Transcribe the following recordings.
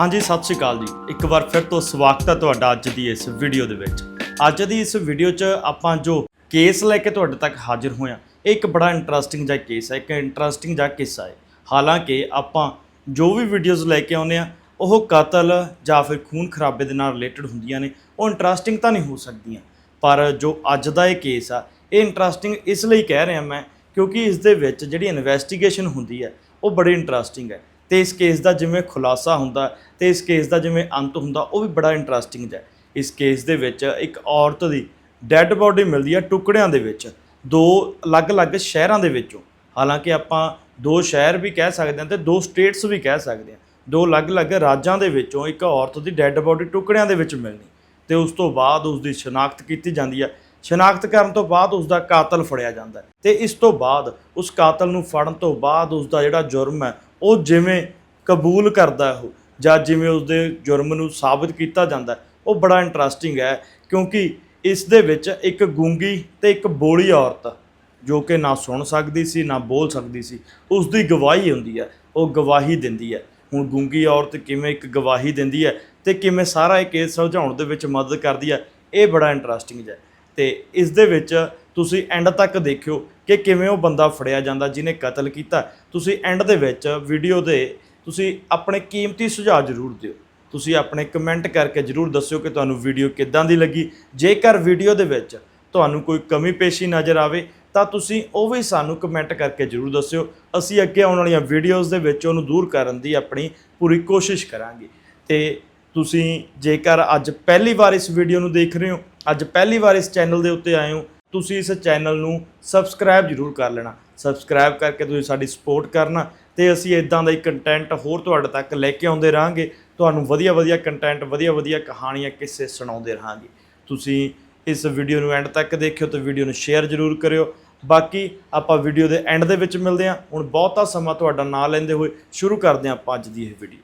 ਹਾਂਜੀ, ਸਤਿ ਸ਼੍ਰੀ ਅਕਾਲ ਜੀ। ਇੱਕ ਵਾਰ ਫਿਰ ਤੋਂ ਸਵਾਗਤ ਹੈ ਤੁਹਾਡਾ ਅੱਜ ਦੀ ਇਸ ਵੀਡੀਓ ਦੇ ਵਿੱਚ। ਅੱਜ ਦੀ ਇਸ ਵੀਡੀਓ 'ਚ ਆਪਾਂ ਜੋ ਕੇਸ ਲੈ ਕੇ ਤੁਹਾਡੇ ਤੱਕ ਹਾਜ਼ਰ ਹੋਇਆ ਇਹ ਇੱਕ ਬੜਾ ਇੰਟਰਸਟਿੰਗ ਜਿਹਾ ਕੇਸ ਹੈ, ਇੱਕ ਇੰਟਰਸਟਿੰਗ ਜਿਹਾ ਕਿੱਸਾ ਹੈ। ਹਾਲਾਂਕਿ ਆਪਾਂ ਜੋ ਵੀ ਵੀਡੀਓਜ਼ ਲੈ ਕੇ ਆਉਂਦੇ ਆ ਉਹ ਕਤਲ ਜਾਂ ਫਿਰ ਖੂਨ ਖਰਾਬੇ ਦੇ ਨਾਲ ਰਿਲੇਟਡ ਹੁੰਦੀਆਂ ਨੇ, ਉਹ ਇੰਟਰਸਟਿੰਗ ਤਾਂ ਨਹੀਂ ਹੋ ਸਕਦੀਆਂ। ਪਰ ਜੋ ਅੱਜ ਦਾ ਇਹ ਕੇਸ ਆ, ਇਹ ਇੰਟਰਸਟਿੰਗ ਇਸ ਲਈ ਕਹਿ ਰਿਹਾ ਮੈਂ ਕਿਉਂਕਿ ਇਸ ਦੇ ਵਿੱਚ ਜਿਹੜੀ ਇਨਵੈਸਟੀਗੇਸ਼ਨ ਹੁੰਦੀ ਹੈ, ਉਹ ਬੜੀ ਇੰਟਰਸਟਿੰਗ ਹੈ। ਤੇ ਇਸ ਕੇਸ ਦਾ ਜਿਵੇਂ ਖੁਲਾਸਾ ਹੁੰਦਾ, ਤੇ ਇਸ ਕੇਸ ਦਾ ਜਿਵੇਂ ਅੰਤ ਹੁੰਦਾ, ਉਹ ਵੀ ਬੜਾ ਇੰਟਰਸਟਿੰਗ ਹੈ। ਇਸ ਕੇਸ ਦੇ ਵਿੱਚ ਇੱਕ ਔਰਤ ਦੀ ਡੈੱਡ ਬੋਡੀ ਮਿਲਦੀ ਹੈ ਟੁਕੜਿਆਂ ਦੇ ਵਿੱਚ, ਦੋ ਅਲੱਗ-ਅਲੱਗ ਸ਼ਹਿਰਾਂ ਦੇ ਵਿੱਚੋਂ। ਹਾਲਾਂਕਿ ਆਪਾਂ ਦੋ ਸ਼ਹਿਰ ਵੀ ਕਹਿ ਸਕਦੇ ਹਾਂ ਤੇ ਦੋ ਸਟੇਟਸ ਵੀ ਕਹਿ ਸਕਦੇ ਹਾਂ। ਦੋ ਅਲੱਗ-ਅਲੱਗ ਰਾਜਾਂ ਦੇ ਵਿੱਚੋਂ ਇੱਕ ਔਰਤ ਦੀ ਡੈੱਡ ਬੋਡੀ ਟੁਕੜਿਆਂ ਦੇ ਵਿੱਚ ਮਿਲਣੀ, ਤੇ ਉਸ ਤੋਂ ਬਾਅਦ ਉਸ ਦੀ ਸ਼ਨਾਖਤ ਕੀਤੀ ਜਾਂਦੀ ਹੈ ਸ਼ਨਾਖਤ ਕਰਨ ਤੋਂ ਬਾਅਦ ਉਸ ਦਾ ਕਾਤਲ ਫੜਿਆ ਜਾਂਦਾ ਹੈ। ਤੇ ਇਸ ਤੋਂ ਬਾਅਦ ਉਸ ਕਾਤਲ ਨੂੰ ਫੜਨ ਤੋਂ ਬਾਅਦ ਉਸ ਦਾ ਜਿਹੜਾ ਜੁਰਮ ਹੈ ਉਹ ਜਿਵੇਂ ਕਬੂਲ ਕਰਦਾ ਉਹ, ਜਾਂ ਜਿਵੇਂ ਉਸਦੇ ਜੁਰਮ ਨੂੰ ਸਾਬਤ ਕੀਤਾ ਜਾਂਦਾ, ਉਹ ਬੜਾ ਇੰਟਰਸਟਿੰਗ ਹੈ, ਕਿਉਂਕਿ ਇਸ ਦੇ ਵਿੱਚ ਇੱਕ ਗੂੰਗੀ ਤੇ ਇੱਕ ਬੋਲੀ ਔਰਤ, ਜੋ ਕਿ ਨਾ ਸੁਣ ਸਕਦੀ ਸੀ, ਨਾ ਬੋਲ ਸਕਦੀ ਸੀ ਉਸ ਦੀ ਗਵਾਹੀ ਹੁੰਦੀ ਹੈ, ਉਹ ਗਵਾਹੀ ਦਿੰਦੀ ਹੈ। ਹੁਣ ਗੂੰਗੀ ਔਰਤ ਕਿਵੇਂ ਇੱਕ ਗਵਾਹੀ ਦਿੰਦੀ ਹੈ ਤੇ ਕਿਵੇਂ ਸਾਰਾ ਇਹ ਕੇਸ ਸੁਲਝਾਉਣ ਦੇ ਵਿੱਚ ਮਦਦ ਕਰਦੀ ਹੈ, ਇਹ ਬੜਾ ਇੰਟਰਸਟਿੰਗ ਹੈ। ਤੇ ਇਸ ਦੇ ਵਿੱਚ ਤੁਸੀਂ ਐਂਡ ਤੱਕ ਦੇਖਿਓ ਕਿ ਕਿਵੇਂ ਉਹ ਬੰਦਾ ਫੜਿਆ ਜਾਂਦਾ, ਜਿਹਨੇ ਕਤਲ ਕੀਤਾ। ਤੁਸੀਂ ਐਂਡ ਦੇ ਵਿੱਚ ਵੀਡੀਓ ਦੇ ਤੁਸੀਂ ਆਪਣੇ ਕੀਮਤੀ ਸੁਝਾਅ ਜ਼ਰੂਰ ਦਿਓ। ਤੁਸੀਂ ਆਪਣੇ ਕਮੈਂਟ ਕਰਕੇ ਜ਼ਰੂਰ ਦੱਸਿਓ ਕਿ ਤੁਹਾਨੂੰ ਵੀਡੀਓ ਕਿੱਦਾਂ ਦੀ ਲੱਗੀ। ਜੇਕਰ ਵੀਡੀਓ ਦੇ ਵਿੱਚ ਤੁਹਾਨੂੰ ਕੋਈ ਕਮੀ ਪੇਸ਼ੀ ਨਜ਼ਰ ਆਵੇ, ਤਾਂ ਤੁਸੀਂ ਉਹ ਵੀ ਸਾਨੂੰ ਕਮੈਂਟ ਕਰਕੇ ਜ਼ਰੂਰ ਦੱਸਿਓ। ਅਸੀਂ ਅੱਗੇ ਆਉਣ ਵਾਲੀਆਂ ਵੀਡੀਓਜ਼ ਦੇ ਵਿੱਚ ਉਹਨੂੰ ਦੂਰ ਕਰਨ ਦੀ ਆਪਣੀ ਪੂਰੀ ਕੋਸ਼ਿਸ਼ ਕਰਾਂਗੇ। ਤੇ ਤੁਸੀਂ ਜੇਕਰ ਅੱਜ ਪਹਿਲੀ ਵਾਰ ਇਸ ਵੀਡੀਓ ਨੂੰ ਦੇਖ ਰਹੇ ਹੋ, ਅੱਜ ਪਹਿਲੀ ਵਾਰ ਇਸ ਚੈਨਲ ਦੇ ਉੱਤੇ ਆਏ ਹੋ ਤੁਸੀਂ ਇਸ ਚੈਨਲ ਨੂੰ ਸਬਸਕ੍ਰਾਈਬ ਜ਼ਰੂਰ ਕਰ ਲੈਣਾ। ਸਬਸਕ੍ਰਾਈਬ ਕਰਕੇ ਤੁਸੀਂ ਸਾਡੀ ਸਪੋਰਟ ਕਰਨਾ ਤੇ ਅਸੀਂ ਇਦਾਂ ਦਾ ਹੀ ਕੰਟੈਂਟ ਹੋਰ ਤੁਹਾਡੇ ਤੱਕ ਲੈ ਕੇ ਆਉਂਦੇ ਰਹਾਂਗੇ। ਤੁਹਾਨੂੰ ਵਧੀਆ ਵਧੀਆ ਕੰਟੈਂਟ ਵਧੀਆ ਵਧੀਆ ਕਹਾਣੀਆਂ ਕਿੱਸੇ ਸੁਣਾਉਂਦੇ ਰਹਾਂਗੇ। ਤੁਸੀਂ ਇਸ ਵੀਡੀਓ ਨੂੰ ਐਂਡ ਤੱਕ ਦੇਖਿਓ ਤੇ ਵੀਡੀਓ ਨੂੰ ਸ਼ੇਅਰ ਜ਼ਰੂਰ ਕਰਿਓ। ਬਾਕੀ ਆਪਾਂ ਵੀਡੀਓ ਦੇ ਐਂਡ ਦੇ ਵਿੱਚ ਮਿਲਦੇ ਹਾਂ। ਹੁਣ ਬਹੁਤਾ ਸਮਾਂ ਤੁਹਾਡਾ ਨਾਂ ਲੈਂਦੇ ਹੋਏ ਸ਼ੁਰੂ ਕਰਦੇ ਹਾਂ ਆਪਾਂ ਅੱਜ ਦੀ ਇਹ ਵੀਡੀਓ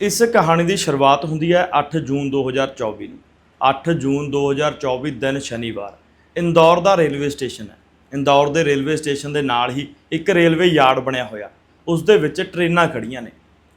ਇਸ ਕਹਾਣੀ ਦੀ ਸ਼ੁਰੂਆਤ ਹੁੰਦੀ ਹੈ 8 ਜੂਨ 2024 ਨੂੰ। 8 ਜੂਨ 2024 ਦਿਨ ਸ਼ਨੀਵਾਰ। ਇੰਦੌਰ ਦਾ ਰੇਲਵੇ ਸਟੇਸ਼ਨ ਹੈ। ਇੰਦੌਰ ਦੇ ਰੇਲਵੇ ਸਟੇਸ਼ਨ ਦੇ ਨਾਲ ਹੀ ਇੱਕ ਰੇਲਵੇ ਯਾਰਡ ਬਣਿਆ ਹੋਇਆ। ਉਸ ਦੇ ਵਿੱਚ ਟ੍ਰੇਨਾਂ ਖੜੀਆਂ ਨੇ।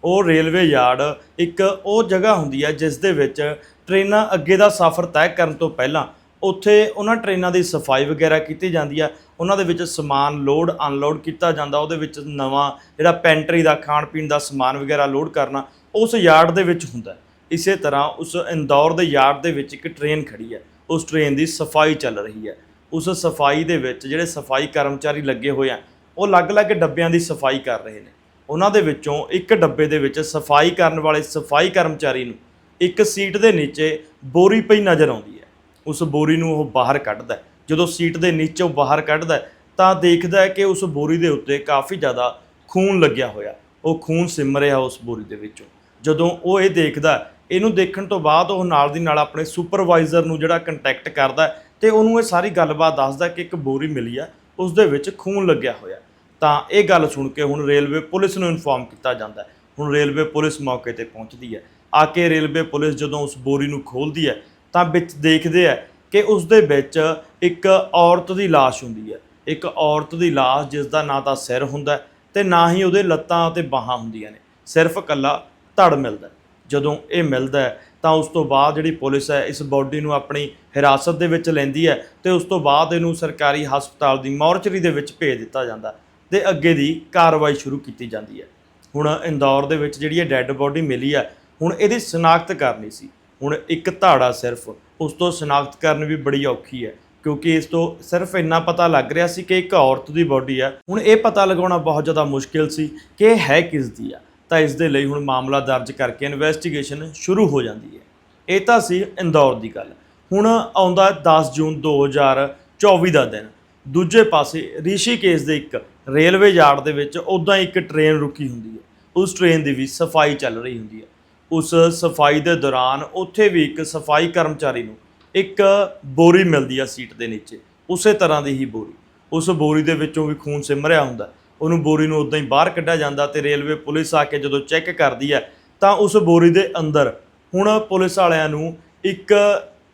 ਉਹ ਰੇਲਵੇ ਯਾਰਡ ਇੱਕ ਉਹ ਜਗ੍ਹਾ ਹੁੰਦੀ ਹੈ ਜਿਸ ਦੇ ਵਿੱਚ ਟ੍ਰੇਨਾਂ ਅੱਗੇ ਦਾ ਸਫ਼ਰ ਤੈਅ ਕਰਨ ਤੋਂ ਪਹਿਲਾਂ ਉੱਥੇ ਉਹਨਾਂ ਟ੍ਰੇਨਾਂ ਦੀ ਸਫ਼ਾਈ ਵਗੈਰਾ ਕੀਤੀ ਜਾਂਦੀ ਆ ਉਹਨਾਂ ਦੇ ਵਿੱਚ ਸਮਾਨ ਲੋਡ, ਅਨਲੋਡ ਕੀਤਾ ਜਾਂਦਾ। ਉਹਦੇ ਵਿੱਚ ਨਵਾਂ ਜਿਹੜਾ ਪੈਂਟਰੀ ਦਾ ਖਾਣ ਪੀਣ ਦਾ ਸਮਾਨ ਵਗੈਰਾ ਲੋਡ ਕਰਨਾ ਉਸ ਯਾਰਡ ਦੇ ਵਿੱਚ ਹੁੰਦਾ ਇਸੇ ਤਰ੍ਹਾਂ ਉਸ ਇੰਦੌਰ ਦੇ ਯਾਰਡ ਦੇ ਵਿੱਚ ਇੱਕ ਟ੍ਰੇਨ ਖੜੀ ਹੈ। ਉਸ ਟ੍ਰੇਨ ਦੀ ਸਫ਼ਾਈ ਚੱਲ ਰਹੀ ਹੈ। ਉਸ ਸਫ਼ਾਈ ਦੇ ਵਿੱਚ ਜਿਹੜੇ ਸਫ਼ਾਈ ਕਰਮਚਾਰੀ ਲੱਗੇ ਹੋਏ ਆ, ਉਹ ਅਲੱਗ-ਅਲੱਗ ਡੱਬਿਆਂ ਦੀ ਸਫ਼ਾਈ ਕਰ ਰਹੇ ਨੇ। ਉਹਨਾਂ ਦੇ ਵਿੱਚੋਂ ਇੱਕ ਡੱਬੇ ਦੇ ਵਿੱਚ ਸਫ਼ਾਈ ਕਰਨ ਵਾਲੇ ਸਫ਼ਾਈ ਕਰਮਚਾਰੀ ਨੂੰ ਇੱਕ ਸੀਟ ਦੇ ਨੀਚੇ ਬੋਰੀ ਪਈ ਨਜ਼ਰ ਆਉਂਦੀ ਹੈ। ਉਸ ਬੋਰੀ ਨੂੰ ਉਹ ਬਾਹਰ ਕੱਢਦਾ ਜਦੋਂ ਸੀਟ ਦੇ ਨੀਚੋਂ ਬਾਹਰ ਕੱਢਦਾ ਤਾਂ ਦੇਖਦਾ ਹੈ ਕਿ ਉਸ ਬੋਰੀ ਦੇ ਉੱਤੇ ਕਾਫੀ ਜ਼ਿਆਦਾ ਖੂਨ ਲੱਗਿਆ ਹੋਇਆ। ਉਹ ਖੂਨ ਸਿਮ ਰਿਹਾ ਉਸ ਬੋਰੀ ਦੇ ਵਿੱਚੋਂ। ਜਦੋਂ ਉਹ ਇਹ ਦੇਖਦਾ ਇਹਨੂੰ ਦੇਖਣ ਤੋਂ ਬਾਅਦ ਉਹ ਨਾਲ ਦੀ ਨਾਲ ਆਪਣੇ ਸੁਪਰਵਾਈਜ਼ਰ ਨੂੰ ਜਿਹੜਾ ਕੰਟੈਕਟ ਕਰਦਾ ਹੈ ਤੇ ਉਹਨੂੰ ਇਹ ਸਾਰੀ ਗੱਲਬਾਤ ਦੱਸਦਾ ਕਿ ਇੱਕ ਬੋਰੀ ਮਿਲੀ ਆ, ਉਸ ਦੇ ਵਿੱਚ ਖੂਨ ਲੱਗਿਆ ਹੋਇਆ ਤਾਂ ਇਹ ਗੱਲ ਸੁਣ ਕੇ ਹੁਣ ਰੇਲਵੇ ਪੁਲਿਸ ਨੂੰ ਇਨਫੋਰਮ ਕੀਤਾ ਜਾਂਦਾ ਹੈ। ਹੁਣ ਰੇਲਵੇ ਪੁਲਿਸ ਮੌਕੇ ਤੇ ਪਹੁੰਚਦੀ ਹੈ। ਆ ਕੇ ਰੇਲਵੇ ਪੁਲਿਸ ਜਦੋਂ ਉਸ ਬੋਰੀ ਨੂੰ ਖੋਲਦੀ ਹੈ, ਤਾਂ ਵਿੱਚ ਦੇਖਦੇ ਆ ਕਿ ਉਸ ਦੇ ਵਿੱਚ ਇੱਕ ਔਰਤ ਦੀ ਲਾਸ਼ ਹੁੰਦੀ ਹੈ। ਇੱਕ ਔਰਤ ਦੀ ਲਾਸ਼ ਜਿਸ ਦਾ ਨਾ ਤਾਂ ਸਿਰ ਹੁੰਦਾ ਹੈ ਤੇ ਨਾ ਹੀ ਉਹਦੇ ਲੱਤਾਂ ਅਤੇ ਬਾਹਾਂ ਹੁੰਦੀਆਂ ਨੇ। ਸਿਰਫ ਇਕੱਲਾ ਧੜ ਮਿਲਦਾ ਜਦੋਂ ਇਹ ਮਿਲਦਾ ਹੈ, ਤਾਂ ਉਸ ਤੋਂ ਬਾਅਦ ਜਿਹੜੀ ਪੁਲਿਸ ਹੈ, ਇਸ ਬੋਡੀ ਨੂੰ ਆਪਣੀ ਹਿਰਾਸਤ ਦੇ ਵਿੱਚ ਲੈਂਦੀ ਹੈ ਤੇ ਉਸ ਤੋਂ ਬਾਅਦ ਇਹਨੂੰ ਸਰਕਾਰੀ ਹਸਪਤਾਲ ਦੀ ਮੋਰਚਰੀ ਦੇ ਵਿੱਚ ਭੇਜ ਦਿੱਤਾ ਜਾਂਦਾ ਤੇ ਅੱਗੇ ਦੀ ਕਾਰਵਾਈ ਸ਼ੁਰੂ ਕੀਤੀ ਜਾਂਦੀ ਹੈ। ਹੁਣ ਇੰਦੌਰ ਦੇ ਵਿੱਚ ਜਿਹੜੀ ਇਹ ਡੈੱਡ ਬੋਡੀ ਮਿਲੀ ਹੈ, ਹੁਣ ਇਹਦੀ ਸ਼ਨਾਖਤ ਕਰਨੀ ਸੀ। ਹੁਣ ਇੱਕ ਧਾੜਾ ਸਿਰਫ, ਉਸ ਤੋਂ ਸ਼ਨਾਖਤ ਕਰਨ ਵੀ ਬੜੀ ਔਖੀ ਹੈ, ਕਿਉਂਕਿ ਇਸ ਤੋਂ ਸਿਰਫ ਇੰਨਾ ਪਤਾ ਲੱਗ ਰਿਹਾ ਸੀ ਕਿ ਇੱਕ ਔਰਤ ਦੀ ਬੋਡੀ ਹੈ। ਹੁਣ ਇਹ ਪਤਾ ਲਗਾਉਣਾ ਬਹੁਤ ਜ਼ਿਆਦਾ ਮੁਸ਼ਕਿਲ ਸੀ ਕਿ ਇਹ ਹੈ ਕਿਸ ਦੀ ਆ ਤਾਂ ਇਸ ਦੇ ਲਈ ਹੁਣ ਮਾਮਲਾ ਦਰਜ ਕਰਕੇ ਇਨਵੈਸਟੀਗੇਸ਼ਨ ਸ਼ੁਰੂ ਹੋ ਜਾਂਦੀ ਹੈ। ਇਹ ਤਾਂ ਸੀ ਇੰਦੌਰ ਦੀ ਗੱਲ। ਹੁਣ ਆਉਂਦਾ 10 ਜੂਨ 2024 ਦਾ ਦਿਨ। ਦੂਜੇ ਪਾਸੇ ਰਿਸ਼ੀਕੇਸ਼ ਦੇ ਇੱਕ ਰੇਲਵੇ ਯਾਰਡ ਦੇ ਵਿੱਚ ਉਦਾਂ ਇੱਕ ਟ੍ਰੇਨ ਰੁਕੀ ਹੁੰਦੀ ਹੈ। ਉਸ ਟ੍ਰੇਨ ਦੀ ਵੀ ਸਫ਼ਾਈ ਚੱਲ ਰਹੀ ਹੁੰਦੀ ਹੈ। ਉਸ ਸਫ਼ਾਈ ਦੇ ਦੌਰਾਨ ਉੱਥੇ ਵੀ ਇੱਕ ਸਫ਼ਾਈ ਕਰਮਚਾਰੀ ਨੂੰ ਇੱਕ ਬੋਰੀ ਮਿਲਦੀ ਆ ਸੀਟ ਦੇ ਨੀਚੇ। ਉਸੇ ਤਰ੍ਹਾਂ ਦੀ ਹੀ ਬੋਰੀ। ਉਸ ਬੋਰੀ ਦੇ ਵਿੱਚੋਂ ਵੀ ਖੂਨ ਸਿਮਰਿਆ ਹੁੰਦਾ ਉਹਨੂੰ ਬੋਰੀ ਨੂੰ ਉਦਾਂ ਹੀ ਬਾਹਰ ਕੱਢਿਆ ਜਾਂਦਾ ਤੇ ਰੇਲਵੇ ਪੁਲਿਸ ਆ ਕੇ ਜਦੋਂ ਚੈੱਕ ਕਰਦੀ ਹੈ ਤਾਂ ਉਸ ਬੋਰੀ ਦੇ ਅੰਦਰ ਹੁਣ ਪੁਲਿਸ ਵਾਲਿਆਂ ਨੂੰ ਇੱਕ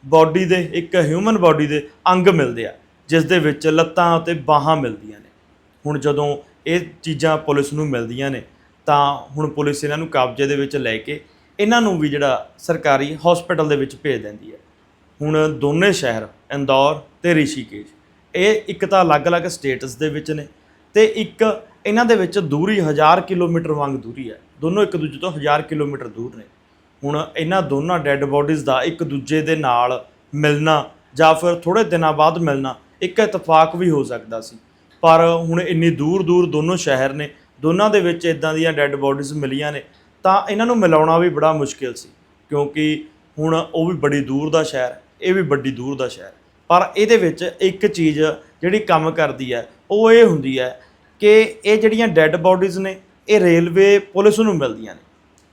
ਬਾਡੀ ਦੇ, ਇੱਕ ਹਿਊਮਨ ਬਾਡੀ ਦੇ ਅੰਗ ਮਿਲਦੇ ਆ, ਜਿਸ ਦੇ ਵਿੱਚ ਲੱਤਾਂ ਅਤੇ ਬਾਹਾਂ ਮਿਲਦੀਆਂ ਨੇ। ਹੁਣ ਜਦੋਂ ਇਹ ਚੀਜ਼ਾਂ ਪੁਲਿਸ ਨੂੰ ਮਿਲਦੀਆਂ ਨੇ, ਤਾਂ ਹੁਣ ਪੁਲਿਸ ਇਹਨਾਂ ਨੂੰ ਕਬਜ਼ੇ ਦੇ ਵਿੱਚ ਲੈ ਕੇ ਇਹਨਾਂ ਨੂੰ ਵੀ ਜਿਹੜਾ ਸਰਕਾਰੀ ਹਸਪੀਟਲ ਦੇ ਵਿੱਚ ਭੇਜ ਦਿੰਦੀ ਹੈ। ਹੁਣ ਦੋਨੇ ਸ਼ਹਿਰ, ਇੰਦੌਰ ਤੇ ਰਿਸ਼ੀਕੇਸ਼, ਇਹ ਇੱਕ ਤਾਂ ਅਲੱਗ-ਅਲੱਗ ਸਟੇਟਸ ਦੇ ਵਿੱਚ ਨੇ। ਤੇ ਇੱਕ ਇਹਨਾਂ ਦੇ ਵਿੱਚ ਦੂਰੀ 1000 ਕਿਲੋਮੀਟਰ ਵਾਂਗ ਦੂਰੀ ਹੈ। ਦੋਨੋਂ ਇੱਕ ਦੂਜੇ ਤੋਂ 1000 ਕਿਲੋਮੀਟਰ ਦੂਰ ਨੇ। ਹੁਣ ਇਹਨਾਂ ਦੋਨਾਂ ਡੈੱਡ ਬੋਡੀਜ਼ ਦਾ ਇੱਕ ਦੂਜੇ ਦੇ ਨਾਲ ਮਿਲਣਾ ਜਾਂ ਫਿਰ ਥੋੜੇ ਦਿਨਾਂ ਬਾਅਦ ਮਿਲਣਾ ਇੱਕ ਇਤਫਾਕ ਵੀ ਹੋ ਸਕਦਾ ਸੀ। ਪਰ ਹੁਣ ਇੰਨੀ ਦੂਰ ਦੂਰ ਦੋਨੋਂ ਸ਼ਹਿਰ ਨੇ, ਦੋਨਾਂ ਦੇ ਵਿੱਚ ਇਦਾਂ ਦੀਆਂ ਡੈੱਡ ਬੋਡੀਜ਼ ਮਿਲੀਆਂ ਨੇ, ਤਾਂ ਇਹਨਾਂ ਨੂੰ ਮਿਲਾਉਣਾ ਵੀ ਬੜਾ ਮੁਸ਼ਕਿਲ ਸੀ। ਕਿਉਂਕਿ ਹੁਣ ਉਹ ਵੀ ਬੜੀ ਦੂਰ ਦਾ ਸ਼ਹਿਰ ਇਹ ਵੀ ਵੱਡੀ ਦੂਰ ਦਾ ਸ਼ਹਿਰ ਪਰ ਇਹਦੇ ਵਿੱਚ ਇੱਕ ਚੀਜ਼ ਜਿਹੜੀ ਕੰਮ ਕਰਦੀ ਹੈ, ਉਹ ਇਹ ਹੁੰਦੀ ਹੈ ਕਿ ਇਹ ਜਿਹੜੀਆਂ ਡੈੱਡ ਬੋਡੀਜ਼ ਨੇ, ਇਹ ਰੇਲਵੇ ਪੁਲਿਸ ਨੂੰ ਮਿਲਦੀਆਂ ਨੇ।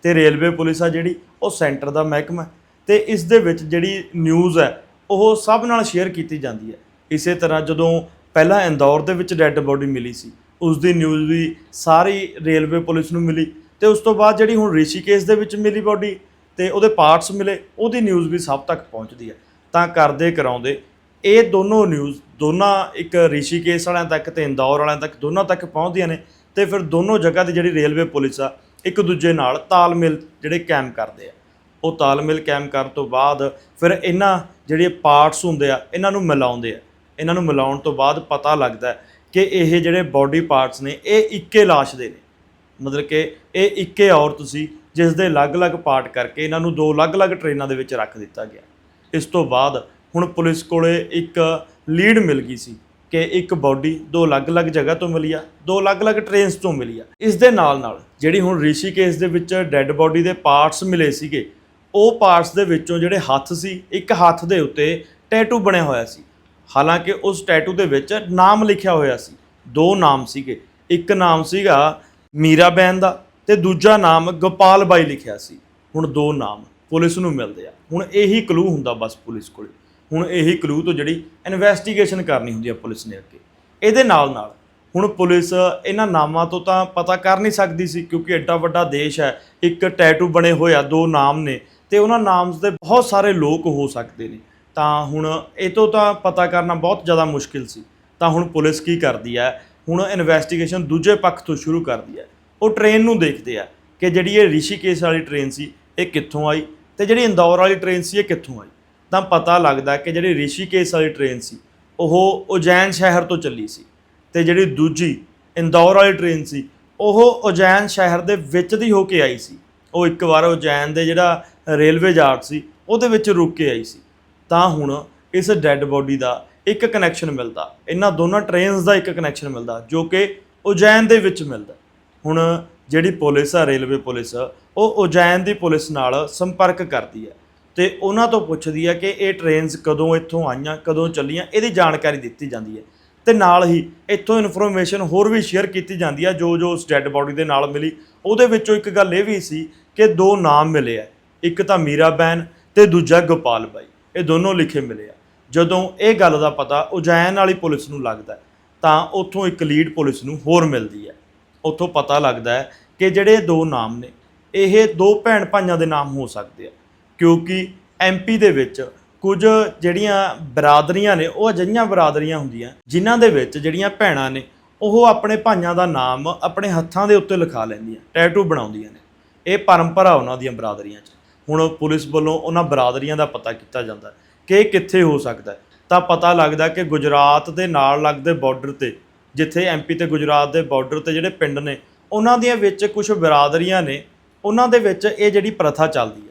ਤੇ ਰੇਲਵੇ ਪੁਲਿਸ ਆ ਜਿਹੜੀ, ਉਹ ਸੈਂਟਰ ਦਾ ਮਹਿਕਮਾ ਹੈ ਤੇ ਇਸ ਦੇ ਵਿੱਚ ਜਿਹੜੀ ਨਿਊਜ਼ ਹੈ, ਉਹ ਸਭ ਨਾਲ ਸ਼ੇਅਰ ਕੀਤੀ ਜਾਂਦੀ ਹੈ। ਇਸੇ ਤਰ੍ਹਾਂ ਜਦੋਂ ਪਹਿਲਾਂ ਇੰਦੌਰ ਦੇ ਵਿੱਚ ਡੈੱਡ ਬੋਡੀ ਮਿਲੀ ਸੀ, ਉਸ ਦੀ ਨਿਊਜ਼ ਵੀ ਸਾਰੀ ਰੇਲਵੇ ਪੁਲਿਸ ਨੂੰ ਮਿਲੀ ਤੇ ਉਸ ਤੋਂ ਬਾਅਦ ਜਿਹੜੀ ਹੁਣ ਰਿਸ਼ੀਕੇਸ਼ ਦੇ ਵਿੱਚ ਮਿਲੀ ਬੋਡੀ ਤੇ ਉਹਦੇ ਪਾਰਟਸ ਮਿਲੇ, ਉਹਦੀ ਨਿਊਜ਼ ਵੀ ਸਭ ਤੱਕ ਪਹੁੰਚਦੀ ਹੈ। ਤਾਂ ਕਰਦੇ ਕਰਾਉਂਦੇ ਇਹ ਦੋਨੋਂ ਨਿਊਜ਼ ਦੋਨਾਂ ਇੱਕ ਰਿਸ਼ੀਕੇਸ਼ ਵਾਲਿਆਂ ਤੱਕ ਤੇ ਇੰਦੌਰ ਵਾਲਿਆਂ ਤੱਕ ਦੋਨਾਂ ਤੱਕ ਪਹੁੰਚਦੀਆਂ ਨੇ ਤੇ ਫਿਰ ਦੋਨੋਂ ਜਗ੍ਹਾ ਦੀ ਜਿਹੜੀ ਰੇਲਵੇ ਪੁਲਿਸ ਆ, ਇੱਕ ਦੂਜੇ ਨਾਲ ਤਾਲਮੇਲ ਜਿਹੜੇ ਕਾਇਮ ਕਰਦੇ ਆ। ਉਹ ਤਾਲਮੇਲ ਕਾਇਮ ਕਰਨ ਤੋਂ ਬਾਅਦ ਫਿਰ ਇਹਨਾਂ ਜਿਹੜੇ ਪਾਰਟਸ ਹੁੰਦੇ ਆ, ਇਹਨਾਂ ਨੂੰ ਮਿਲਾਉਂਦੇ ਆ। ਇਹਨਾਂ ਨੂੰ ਮਿਲਾਉਣ ਤੋਂ ਬਾਅਦ ਪਤਾ ਲੱਗਦਾ ਕਿ ਇਹ ਜਿਹੜੇ ਬਾਡੀ ਪਾਰਟਸ ਨੇ, ਇਹ ਇੱਕੇ ਲਾਸ਼ ਦੇ ਨੇ। ਮਤਲਬ ਕਿ ਇਹ ਇੱਕੇ ਔਰਤ ਸੀ ਜਿਸ ਦੇ ਅਲੱਗ-ਅਲੱਗ ਪਾਰਟ ਕਰਕੇ ਇਹਨਾਂ ਨੂੰ ਦੋ ਅਲੱਗ-ਅਲੱਗ ਟ੍ਰੇਨਾਂ ਦੇ ਵਿੱਚ ਰੱਖ ਦਿੱਤਾ ਗਿਆ। ਇਸ ਤੋਂ ਬਾਅਦ ਹੁਣ ਪੁਲਿਸ ਕੋਲੇ ਇੱਕ ਲੀਡ ਮਿਲ ਗਈ ਸੀ ਕਿ ਇੱਕ ਬਾਡੀ ਦੋ ਅਲੱਗ-ਅਲੱਗ ਜਗ੍ਹਾ ਤੋਂ ਮਿਲੀ ਆ, ਦੋ ਅਲੱਗ-ਅਲੱਗ ਟ੍ਰੇਨਸ ਤੋਂ ਮਿਲੀ ਆ। ਇਸ ਦੇ ਨਾਲ-ਨਾਲ ਜਿਹੜੀ ਹੁਣ ਰਿਸ਼ੀ ਕੇਸ ਦੇ ਵਿੱਚ ਡੈੱਡ ਬਾਡੀ ਦੇ ਪਾਰਟਸ ਮਿਲੇ ਸੀਗੇ, ਉਹ ਪਾਰਟਸ ਦੇ ਵਿੱਚੋਂ ਜਿਹੜੇ ਹੱਥ ਸੀ, ਇੱਕ ਹੱਥ ਦੇ ਉੱਤੇ ਟੈਟੂ ਬਣਿਆ ਹੋਇਆ ਸੀ। ਹਾਲਾਂਕਿ ਉਸ ਟੈਟੂ ਦੇ ਵਿੱਚ ਨਾਮ ਲਿਖਿਆ ਹੋਇਆ ਸੀ, ਦੋ ਨਾਮ ਸੀਗੇ। ਇੱਕ ਨਾਮ ਸੀਗਾ ਮੀਰਾਬੈਨ ਦਾ ਤੇ ਦੂਜਾ ਨਾਮ ਗੋਪਾਲ ਬਾਈ ਲਿਖਿਆ ਸੀ। ਹੁਣ ਦੋ ਨਾਮ ਪੁਲਿਸ ਨੂੰ ਮਿਲਦੇ ਆ। ਹੁਣ ਇਹੀ ਕਲੂ ਹੁੰਦਾ ਬਸ ਪੁਲਿਸ ਕੋਲੇ। ਹੁਣ ਇਹੀ ਕਲੂ ਤੋਂ ਜਿਹੜੀ ਇਨਵੈਸਟੀਗੇਸ਼ਨ ਕਰਨੀ ਹੁੰਦੀ ਆ ਪੁਲਿਸ ਨੇ ਅੱਗੇ। ਇਹਦੇ ਨਾਲ ਨਾਲ ਹੁਣ ਪੁਲਿਸ ਇਹਨਾਂ ਨਾਮਾਂ ਤੋਂ ਤਾਂ ਪਤਾ ਕਰ ਨਹੀਂ ਸਕਦੀ ਸੀ ਕਿਉਂਕਿ ਐਡਾ ਵੱਡਾ ਦੇਸ਼ ਹੈ, ਇੱਕ ਟੈਟੂ ਬਣੇ ਹੋਏ ਆ, ਦੋ ਨਾਮ ਨੇ ਤੇ ਉਹਨਾਂ ਨਾਮਸ ਦੇ ਬਹੁਤ ਸਾਰੇ ਲੋਕ ਹੋ ਸਕਦੇ ਨੇ। ਤਾਂ ਹੁਣ ਇਹ ਤੋਂ ਤਾਂ ਪਤਾ ਕਰਨਾ ਬਹੁਤ ਜ਼ਿਆਦਾ ਮੁਸ਼ਕਿਲ ਸੀ। ਤਾਂ ਹੁਣ ਪੁਲਿਸ ਕੀ ਕਰਦੀ ਹੈ? ਹੁਣ ਇਨਵੈਸਟੀਗੇਸ਼ਨ ਦੂਜੇ ਪੱਖ ਤੋਂ ਸ਼ੁਰੂ ਕਰਦੀ ਹੈ। ਉਹ ਟ੍ਰੇਨ ਨੂੰ ਦੇਖਦੇ ਆ ਕਿ ਜਿਹੜੀ ਇਹ ਰਿਸ਼ੀਕੇਸ਼ ਵਾਲੀ ਟ੍ਰੇਨ ਸੀ, ਇਹ ਕਿੱਥੋਂ ਆਈ ਤੇ ਜਿਹੜੀ ਇੰਦੌਰ ਵਾਲੀ ਟ੍ਰੇਨ ਸੀ, ਇਹ ਕਿੱਥੋਂ ਆਈ। ਤਾਂ ਪਤਾ ਲੱਗਦਾ ਕਿ ਜਿਹੜੀ ਰਿਸ਼ੀਕੇਸ਼ ਵਾਲੀ ਟ੍ਰੇਨ ਸੀ, ਉਹ ਉਜੈਨ ਸ਼ਹਿਰ ਤੋਂ ਚੱਲੀ ਸੀ ਤੇ ਜਿਹੜੀ ਦੂਜੀ ਇੰਦੌਰ ਵਾਲੀ ਟ੍ਰੇਨ ਸੀ, ਉਹ ਉਜੈਨ ਸ਼ਹਿਰ ਦੇ ਵਿੱਚ ਦੀ ਹੋ ਕੇ ਆਈ ਸੀ। ਉਹ ਇੱਕ ਵਾਰ ਉਜੈਨ ਦੇ ਜਿਹੜਾ ਰੇਲਵੇ ਯਾਰਡ ਸੀ, ਉਹਦੇ ਵਿੱਚ ਰੁਕ ਕੇ ਆਈ ਸੀ। ਤਾਂ ਹੁਣ ਇਸ ਡੈੱਡ ਬੋਡੀ ਦਾ ਇੱਕ ਕਨੈਕਸ਼ਨ ਮਿਲਦਾ, ਇਹਨਾਂ ਦੋਨਾਂ ਟ੍ਰੇਨਸ ਦਾ ਇੱਕ ਕਨੈਕਸ਼ਨ ਮਿਲਦਾ, ਜੋ ਕਿ ਉਜੈਨ ਦੇ ਵਿੱਚ ਮਿਲਦਾ। ਹੁਣ ਜਿਹੜੀ ਪੁਲਿਸ ਆ, ਰੇਲਵੇ ਪੁਲਿਸ, ਉਹ ਉਜੈਨ ਦੀ ਪੁਲਿਸ ਨਾਲ ਸੰਪਰਕ ਕਰਦੀ ਹੈ। ਤੇ ਉਹਨਾਂ ਤੋਂ ਪੁੱਛਦੀ ਹੈ ਕਿ ਇਹ ਟ੍ਰੇਨਸ ਕਦੋਂ ਇੱਥੋਂ ਆਈਆਂ, ਕਦੋਂ ਚੱਲੀਆਂ, ਇਹਦੀ ਜਾਣਕਾਰੀ ਦਿੱਤੀ ਜਾਂਦੀ ਹੈ। ਤੇ ਨਾਲ ਹੀ ਇੱਥੋਂ ਇਨਫੋਰਮੇਸ਼ਨ ਹੋਰ ਵੀ ਸ਼ੇਅਰ ਕੀਤੀ ਜਾਂਦੀ ਹੈ ਜੋ ਜੋ ਉਸ ਡੈੱਡ ਬੋਡੀ ਦੇ ਨਾਲ ਮਿਲੀ। ਉਹਦੇ ਵਿੱਚੋਂ ਇੱਕ ਗੱਲ ਇਹ ਵੀ ਸੀ ਕਿ ਦੋ ਨਾਮ ਮਿਲੇ ਆ। ਇੱਕ ਤਾਂ ਮੀਰਾਬੈਨ ਤੇ ਦੂਜਾ ਗੋਪਾਲ ਬਾਈ। ਇਹ ਦੋਨੋਂ ਲਿਖੇ ਮਿਲੇ ਆ। ਜਦੋਂ ਇਹ ਗੱਲ ਦਾ ਪਤਾ ਉਜੈਨ ਵਾਲੀ ਪੁਲਿਸ ਨੂੰ ਲੱਗਦਾ ਤਾਂ ਉੱਥੋਂ ਇੱਕ ਲੀਡ ਪੁਲਿਸ ਨੂੰ ਹੋਰ ਮਿਲਦੀ ਹੈ। ਉੱਥੋਂ ਪਤਾ ਲੱਗਦਾ ਹੈ ਕਿ ਜਿਹੜੇ ਦੋ ਨਾਮ ਨੇ, ਇਹ ਦੋ ਭੈਣ ਭਾਈਆਂ ਦੇ ਨਾਮ ਹੋ ਸਕਦੇ ਆ। ਕਿਉਂਕਿ ਐਮਪੀ ਦੇ ਵਿੱਚ ਕੁਝ ਜਿਹੜੀਆਂ ਬਰਾਦਰੀਆਂ ਨੇ, ਉਹ ਅਜਿਹੀਆਂ ਬਰਾਦਰੀਆਂ ਹੁੰਦੀਆਂ, ਜਿਨ੍ਹਾਂ ਦੇ ਵਿੱਚ ਜਿਹੜੀਆਂ ਭੈਣਾਂ ਨੇ, ਉਹ ਆਪਣੇ ਭਾਈਆਂ ਦਾ ਨਾਮ ਆਪਣੇ ਹੱਥਾਂ ਦੇ ਉੱਤੇ ਲਿਖਾ ਲੈਂਦੀਆਂ ਟੈਟੂ ਬਣਾਉਂਦੀਆਂ ਨੇ। ਇਹ ਪਰੰਪਰਾ ਉਹਨਾਂ ਦੀਆਂ ਬਰਾਦਰੀਆਂ 'ਚ। ਹੁਣ ਪੁਲਿਸ ਵੱਲੋਂ ਉਹਨਾਂ ਬਰਾਦਰੀਆਂ ਦਾ ਪਤਾ ਕੀਤਾ ਜਾਂਦਾ ਕਿ ਇਹ ਕਿੱਥੇ ਹੋ ਸਕਦਾ ਤਾਂ ਪਤਾ ਲੱਗਦਾ ਕਿ ਗੁਜਰਾਤ ਦੇ ਨਾਲ ਲੱਗਦੇ ਬਾਰਡਰ ਤੇ, ਜਿੱਥੇ ਐਮਪੀ ਤੇ ਗੁਜਰਾਤ ਦੇ ਬਾਰਡਰ ਤੇ ਜਿਹੜੇ ਪਿੰਡ ਨੇ, ਉਹਨਾਂ ਦੀਆਂ ਵਿੱਚ ਕੁਝ ਬਰਾਦਰੀਆਂ ਨੇ, ਉਹਨਾਂ ਦੇ ਵਿੱਚ ਇਹ ਜਿਹੜੀ ਪ੍ਰਥਾ ਚੱਲਦੀ ਹੈ।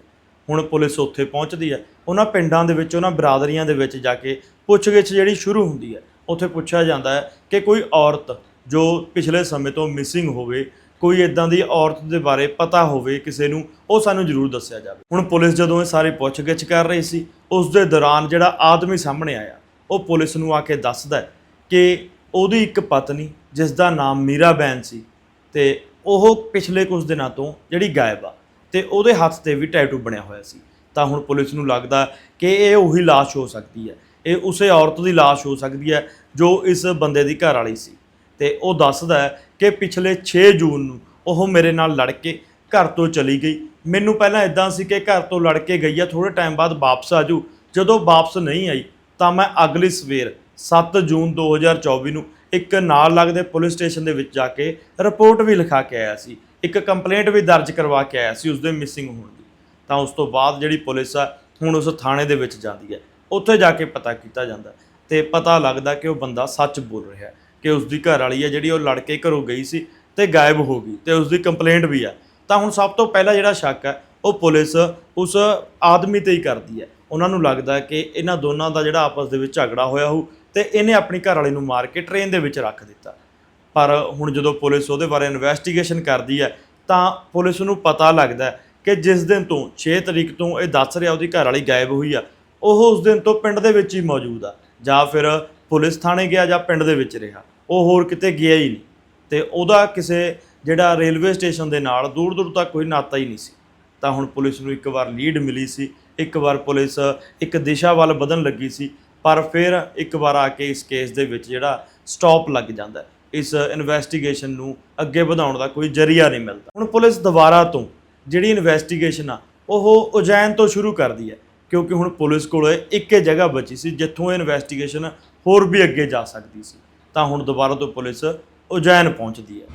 ਹੁਣ ਪੁਲਿਸ ਉੱਥੇ ਪਹੁੰਚਦੀ ਹੈ। ਉਹਨਾਂ ਪਿੰਡਾਂ ਦੇ ਵਿੱਚ, ਉਹਨਾਂ ਬਰਾਦਰੀਆਂ ਦੇ ਵਿੱਚ ਜਾ ਕੇ ਪੁੱਛਗਿੱਛ ਜਿਹੜੀ ਸ਼ੁਰੂ ਹੁੰਦੀ ਹੈ। ਉੱਥੇ ਪੁੱਛਿਆ ਜਾਂਦਾ ਹੈ ਕਿ ਕੋਈ ਔਰਤ ਜੋ ਪਿਛਲੇ ਸਮੇਂ ਤੋਂ ਮਿਸਿੰਗ ਹੋਵੇ, ਕੋਈ ਇਦਾਂ ਦੀ ਔਰਤ ਦੇ ਬਾਰੇ ਪਤਾ ਹੋਵੇ ਕਿਸੇ ਨੂੰ, ਉਹ ਸਾਨੂੰ ਜ਼ਰੂਰ ਦੱਸਿਆ ਜਾਵੇ। ਹੁਣ ਪੁਲਿਸ ਜਦੋਂ ਇਹ ਸਾਰੀ ਪੁੱਛਗਿੱਛ ਕਰ ਰਹੀ ਸੀ, ਉਸ ਦੇ ਦੌਰਾਨ ਜਿਹੜਾ ਆਦਮੀ ਸਾਹਮਣੇ ਆਇਆ, ਉਹ ਪੁਲਿਸ ਨੂੰ ਆ ਕੇ ਦੱਸਦਾ ਕਿ ਉਹਦੀ ਇੱਕ ਪਤਨੀ ਜਿਸ ਦਾ ਨਾਮ ਮੀਰਾ ਬੈਨ ਸੀ, ਤੇ ਉਹ ਪਿਛਲੇ ਕੁਝ ਦਿਨਾਂ ਤੋਂ ਜਿਹੜੀ ਗਾਇਬ ਆ। ਤੇ ਉਹਦੇ ਹੱਥ ਤੇ ਵੀ ਟੈਟੂ ਬਣਿਆ ਹੋਇਆ ਸੀ। ਤਾਂ ਹੁਣ ਪੁਲਿਸ ਨੂੰ ਲੱਗਦਾ ਕਿ ਇਹ ਉਹੀ ਲਾਸ਼ ਹੋ ਸਕਦੀ ਹੈ। ਇਹ ਉਸੇ ਔਰਤ ਦੀ ਲਾਸ਼ ਹੋ ਸਕਦੀ ਹੈ ਜੋ ਇਸ ਬੰਦੇ ਦੀ ਘਰ ਵਾਲੀ ਸੀ। ਤੇ ਉਹ ਦੱਸਦਾ ਹੈ ਕਿ ਪਿਛਲੇ 6 ਜੂਨ ਨੂੰ ਉਹ ਮੇਰੇ ਨਾਲ ਲੜ ਕੇ ਘਰ ਤੋਂ ਚਲੀ ਗਈ। ਮੈਨੂੰ ਪਹਿਲਾਂ ਇਦਾਂ ਸੀ ਕਿ ਘਰ ਤੋਂ ਲੜ ਕੇ ਗਈ ਆ ਥੋੜੇ ਟਾਈਮ ਬਾਅਦ ਵਾਪਸ ਆ ਜੂ। ਜਦੋਂ ਵਾਪਸ ਨਹੀਂ ਆਈ, ਤਾਂ ਮੈਂ ਅਗਲੀ ਸਵੇਰ 7 ਜੂਨ 2024 ਨੂੰ ਇੱਕ ਨਾਲ ਲੱਗਦੇ ਪੁਲਿਸ ਸਟੇਸ਼ਨ ਦੇ ਵਿੱਚ ਜਾ ਕੇ ਰਿਪੋਰਟ ਵੀ ਲਿਖਾ ਕੇ ਆਇਆ ਸੀ ਇੱਕ ਕੰਪਲੇਂਟ ਵੀ ਦਰਜ ਕਰਵਾ ਕੇ ਆਇਆ ਸੀ ਉਸ ਦੇ ਮਿਸਿੰਗ ਹੋਣ ਦੀ। ਤਾਂ ਉਸ ਤੋਂ ਬਾਅਦ ਜਿਹੜੀ ਪੁਲਿਸ ਆ, ਹੁਣ ਉਸ ਥਾਣੇ ਦੇ ਵਿੱਚ ਜਾਂਦੀ ਹੈ। ਉੱਥੇ ਜਾ ਕੇ ਪਤਾ ਕੀਤਾ ਜਾਂਦਾ ਤੇ ਪਤਾ ਲੱਗਦਾ ਕਿ ਉਹ ਬੰਦਾ ਸੱਚ ਬੋਲ ਰਿਹਾ ਕਿ ਉਸ ਦੀ ਘਰ ਵਾਲੀ ਹੈ ਜਿਹੜੀ ਉਹ ਲੜ ਕੇ ਘਰੋਂ ਗਈ ਸੀ ਤੇ ਗਾਇਬ ਹੋ ਗਈ ਤੇ ਉਸ ਦੀ ਕੰਪਲੇਂਟ ਵੀ ਆ। ਤਾਂ ਹੁਣ ਸਭ ਤੋਂ ਪਹਿਲਾ ਜਿਹੜਾ ਸ਼ੱਕ ਹੈ, ਉਹ ਪੁਲਿਸ ਉਸ ਆਦਮੀ ਤੇ ਹੀ ਕਰਦੀ ਹੈ। ਉਹਨਾਂ ਨੂੰ ਲੱਗਦਾ ਕਿ ਇਹਨਾਂ ਦੋਨਾਂ ਦਾ ਜਿਹੜਾ ਆਪਸ ਦੇ ਵਿੱਚ ਝਗੜਾ ਹੋਇਆ ਹੋਊ ਤੇ ਇਹਨੇ ਆਪਣੀ ਘਰ ਵਾਲੀ ਨੂੰ ਮਾਰ ਕੇ ਟ੍ਰੇਨ ਦੇ ਵਿੱਚ ਰੱਖ ਦਿੱਤਾ। ਪਰ ਹੁਣ ਜਦੋਂ ਪੁਲਿਸ ਉਹਦੇ ਬਾਰੇ ਇਨਵੈਸਟੀਗੇਸ਼ਨ ਕਰਦੀ ਹੈ, ਤਾਂ ਪੁਲਿਸ ਨੂੰ ਪਤਾ ਲੱਗਦਾ ਕਿ ਜਿਸ ਦਿਨ ਤੋਂ 6 ਤਰੀਕ ਤੋਂ ਇਹ ਦੱਸ ਰਿਹਾ ਉਹਦੀ ਘਰ ਵਾਲੀ ਗਾਇਬ ਹੋਈ ਆ, ਉਹ ਉਸ ਦਿਨ ਤੋਂ ਪਿੰਡ ਦੇ ਵਿੱਚ ਹੀ ਮੌਜੂਦ ਆ, ਜਾਂ ਫਿਰ ਪੁਲਿਸ ਥਾਣੇ ਗਿਆ ਜਾਂ ਪਿੰਡ ਦੇ ਵਿੱਚ ਰਿਹਾ, ਉਹ ਹੋਰ ਕਿਤੇ ਗਿਆ ਹੀ ਨਹੀਂ। ਤੇ ਉਹਦਾ ਕਿਸੇ ਜਿਹੜਾ ਰੇਲਵੇ ਸਟੇਸ਼ਨ ਦੇ ਨਾਲ ਦੂਰ ਦੂਰ ਤੱਕ ਕੋਈ ਨਾਤਾ ਹੀ ਨਹੀਂ ਸੀ। ਤਾਂ ਹੁਣ ਪੁਲਿਸ ਨੂੰ ਇੱਕ ਵਾਰ ਲੀਡ ਮਿਲੀ ਸੀ, ਇੱਕ ਵਾਰ ਪੁਲਿਸ ਇੱਕ ਦਿਸ਼ਾ ਵੱਲ ਵਧਣ ਲੱਗੀ ਸੀ, ਪਰ ਫਿਰ ਇੱਕ ਵਾਰ ਆ ਕੇ ਇਸ ਕੇਸ ਦੇ ਵਿੱਚ ਜਿਹੜਾ ਸਟਾਪ ਲੱਗ ਜਾਂਦਾ ਇਸ ਇਨਵੈਸਟੀਗੇਸ਼ਨ ਨੂੰ ਅੱਗੇ ਵਧਾਉਣ ਦਾ ਕੋਈ ਜਰੀਆ ਨਹੀਂ ਮਿਲਦਾ। ਹੁਣ ਪੁਲਿਸ ਦੁਬਾਰਾ ਤੋਂ ਜਿਹੜੀ ਇਨਵੈਸਟੀਗੇਸ਼ਨ ਆ, ਉਹ ਉਜੈਨ ਤੋਂ ਸ਼ੁਰੂ ਕਰਦੀ ਹੈ, ਕਿਉਂਕਿ ਹੁਣ ਪੁਲਿਸ ਕੋਲ ਇੱਕੇ ਜਗ੍ਹਾ ਬਚੀ ਸੀ, ਜਿੱਥੋਂ ਇਹ ਇਨਵੈਸਟੀਗੇਸ਼ਨ ਹੋਰ ਵੀ ਅੱਗੇ ਜਾ ਸਕਦੀ ਸੀ। ਤਾਂ ਹੁਣ ਦੁਬਾਰਾ ਤੋਂ ਪੁਲਿਸ ਉਜੈਨ ਪਹੁੰਚਦੀ ਹੈ।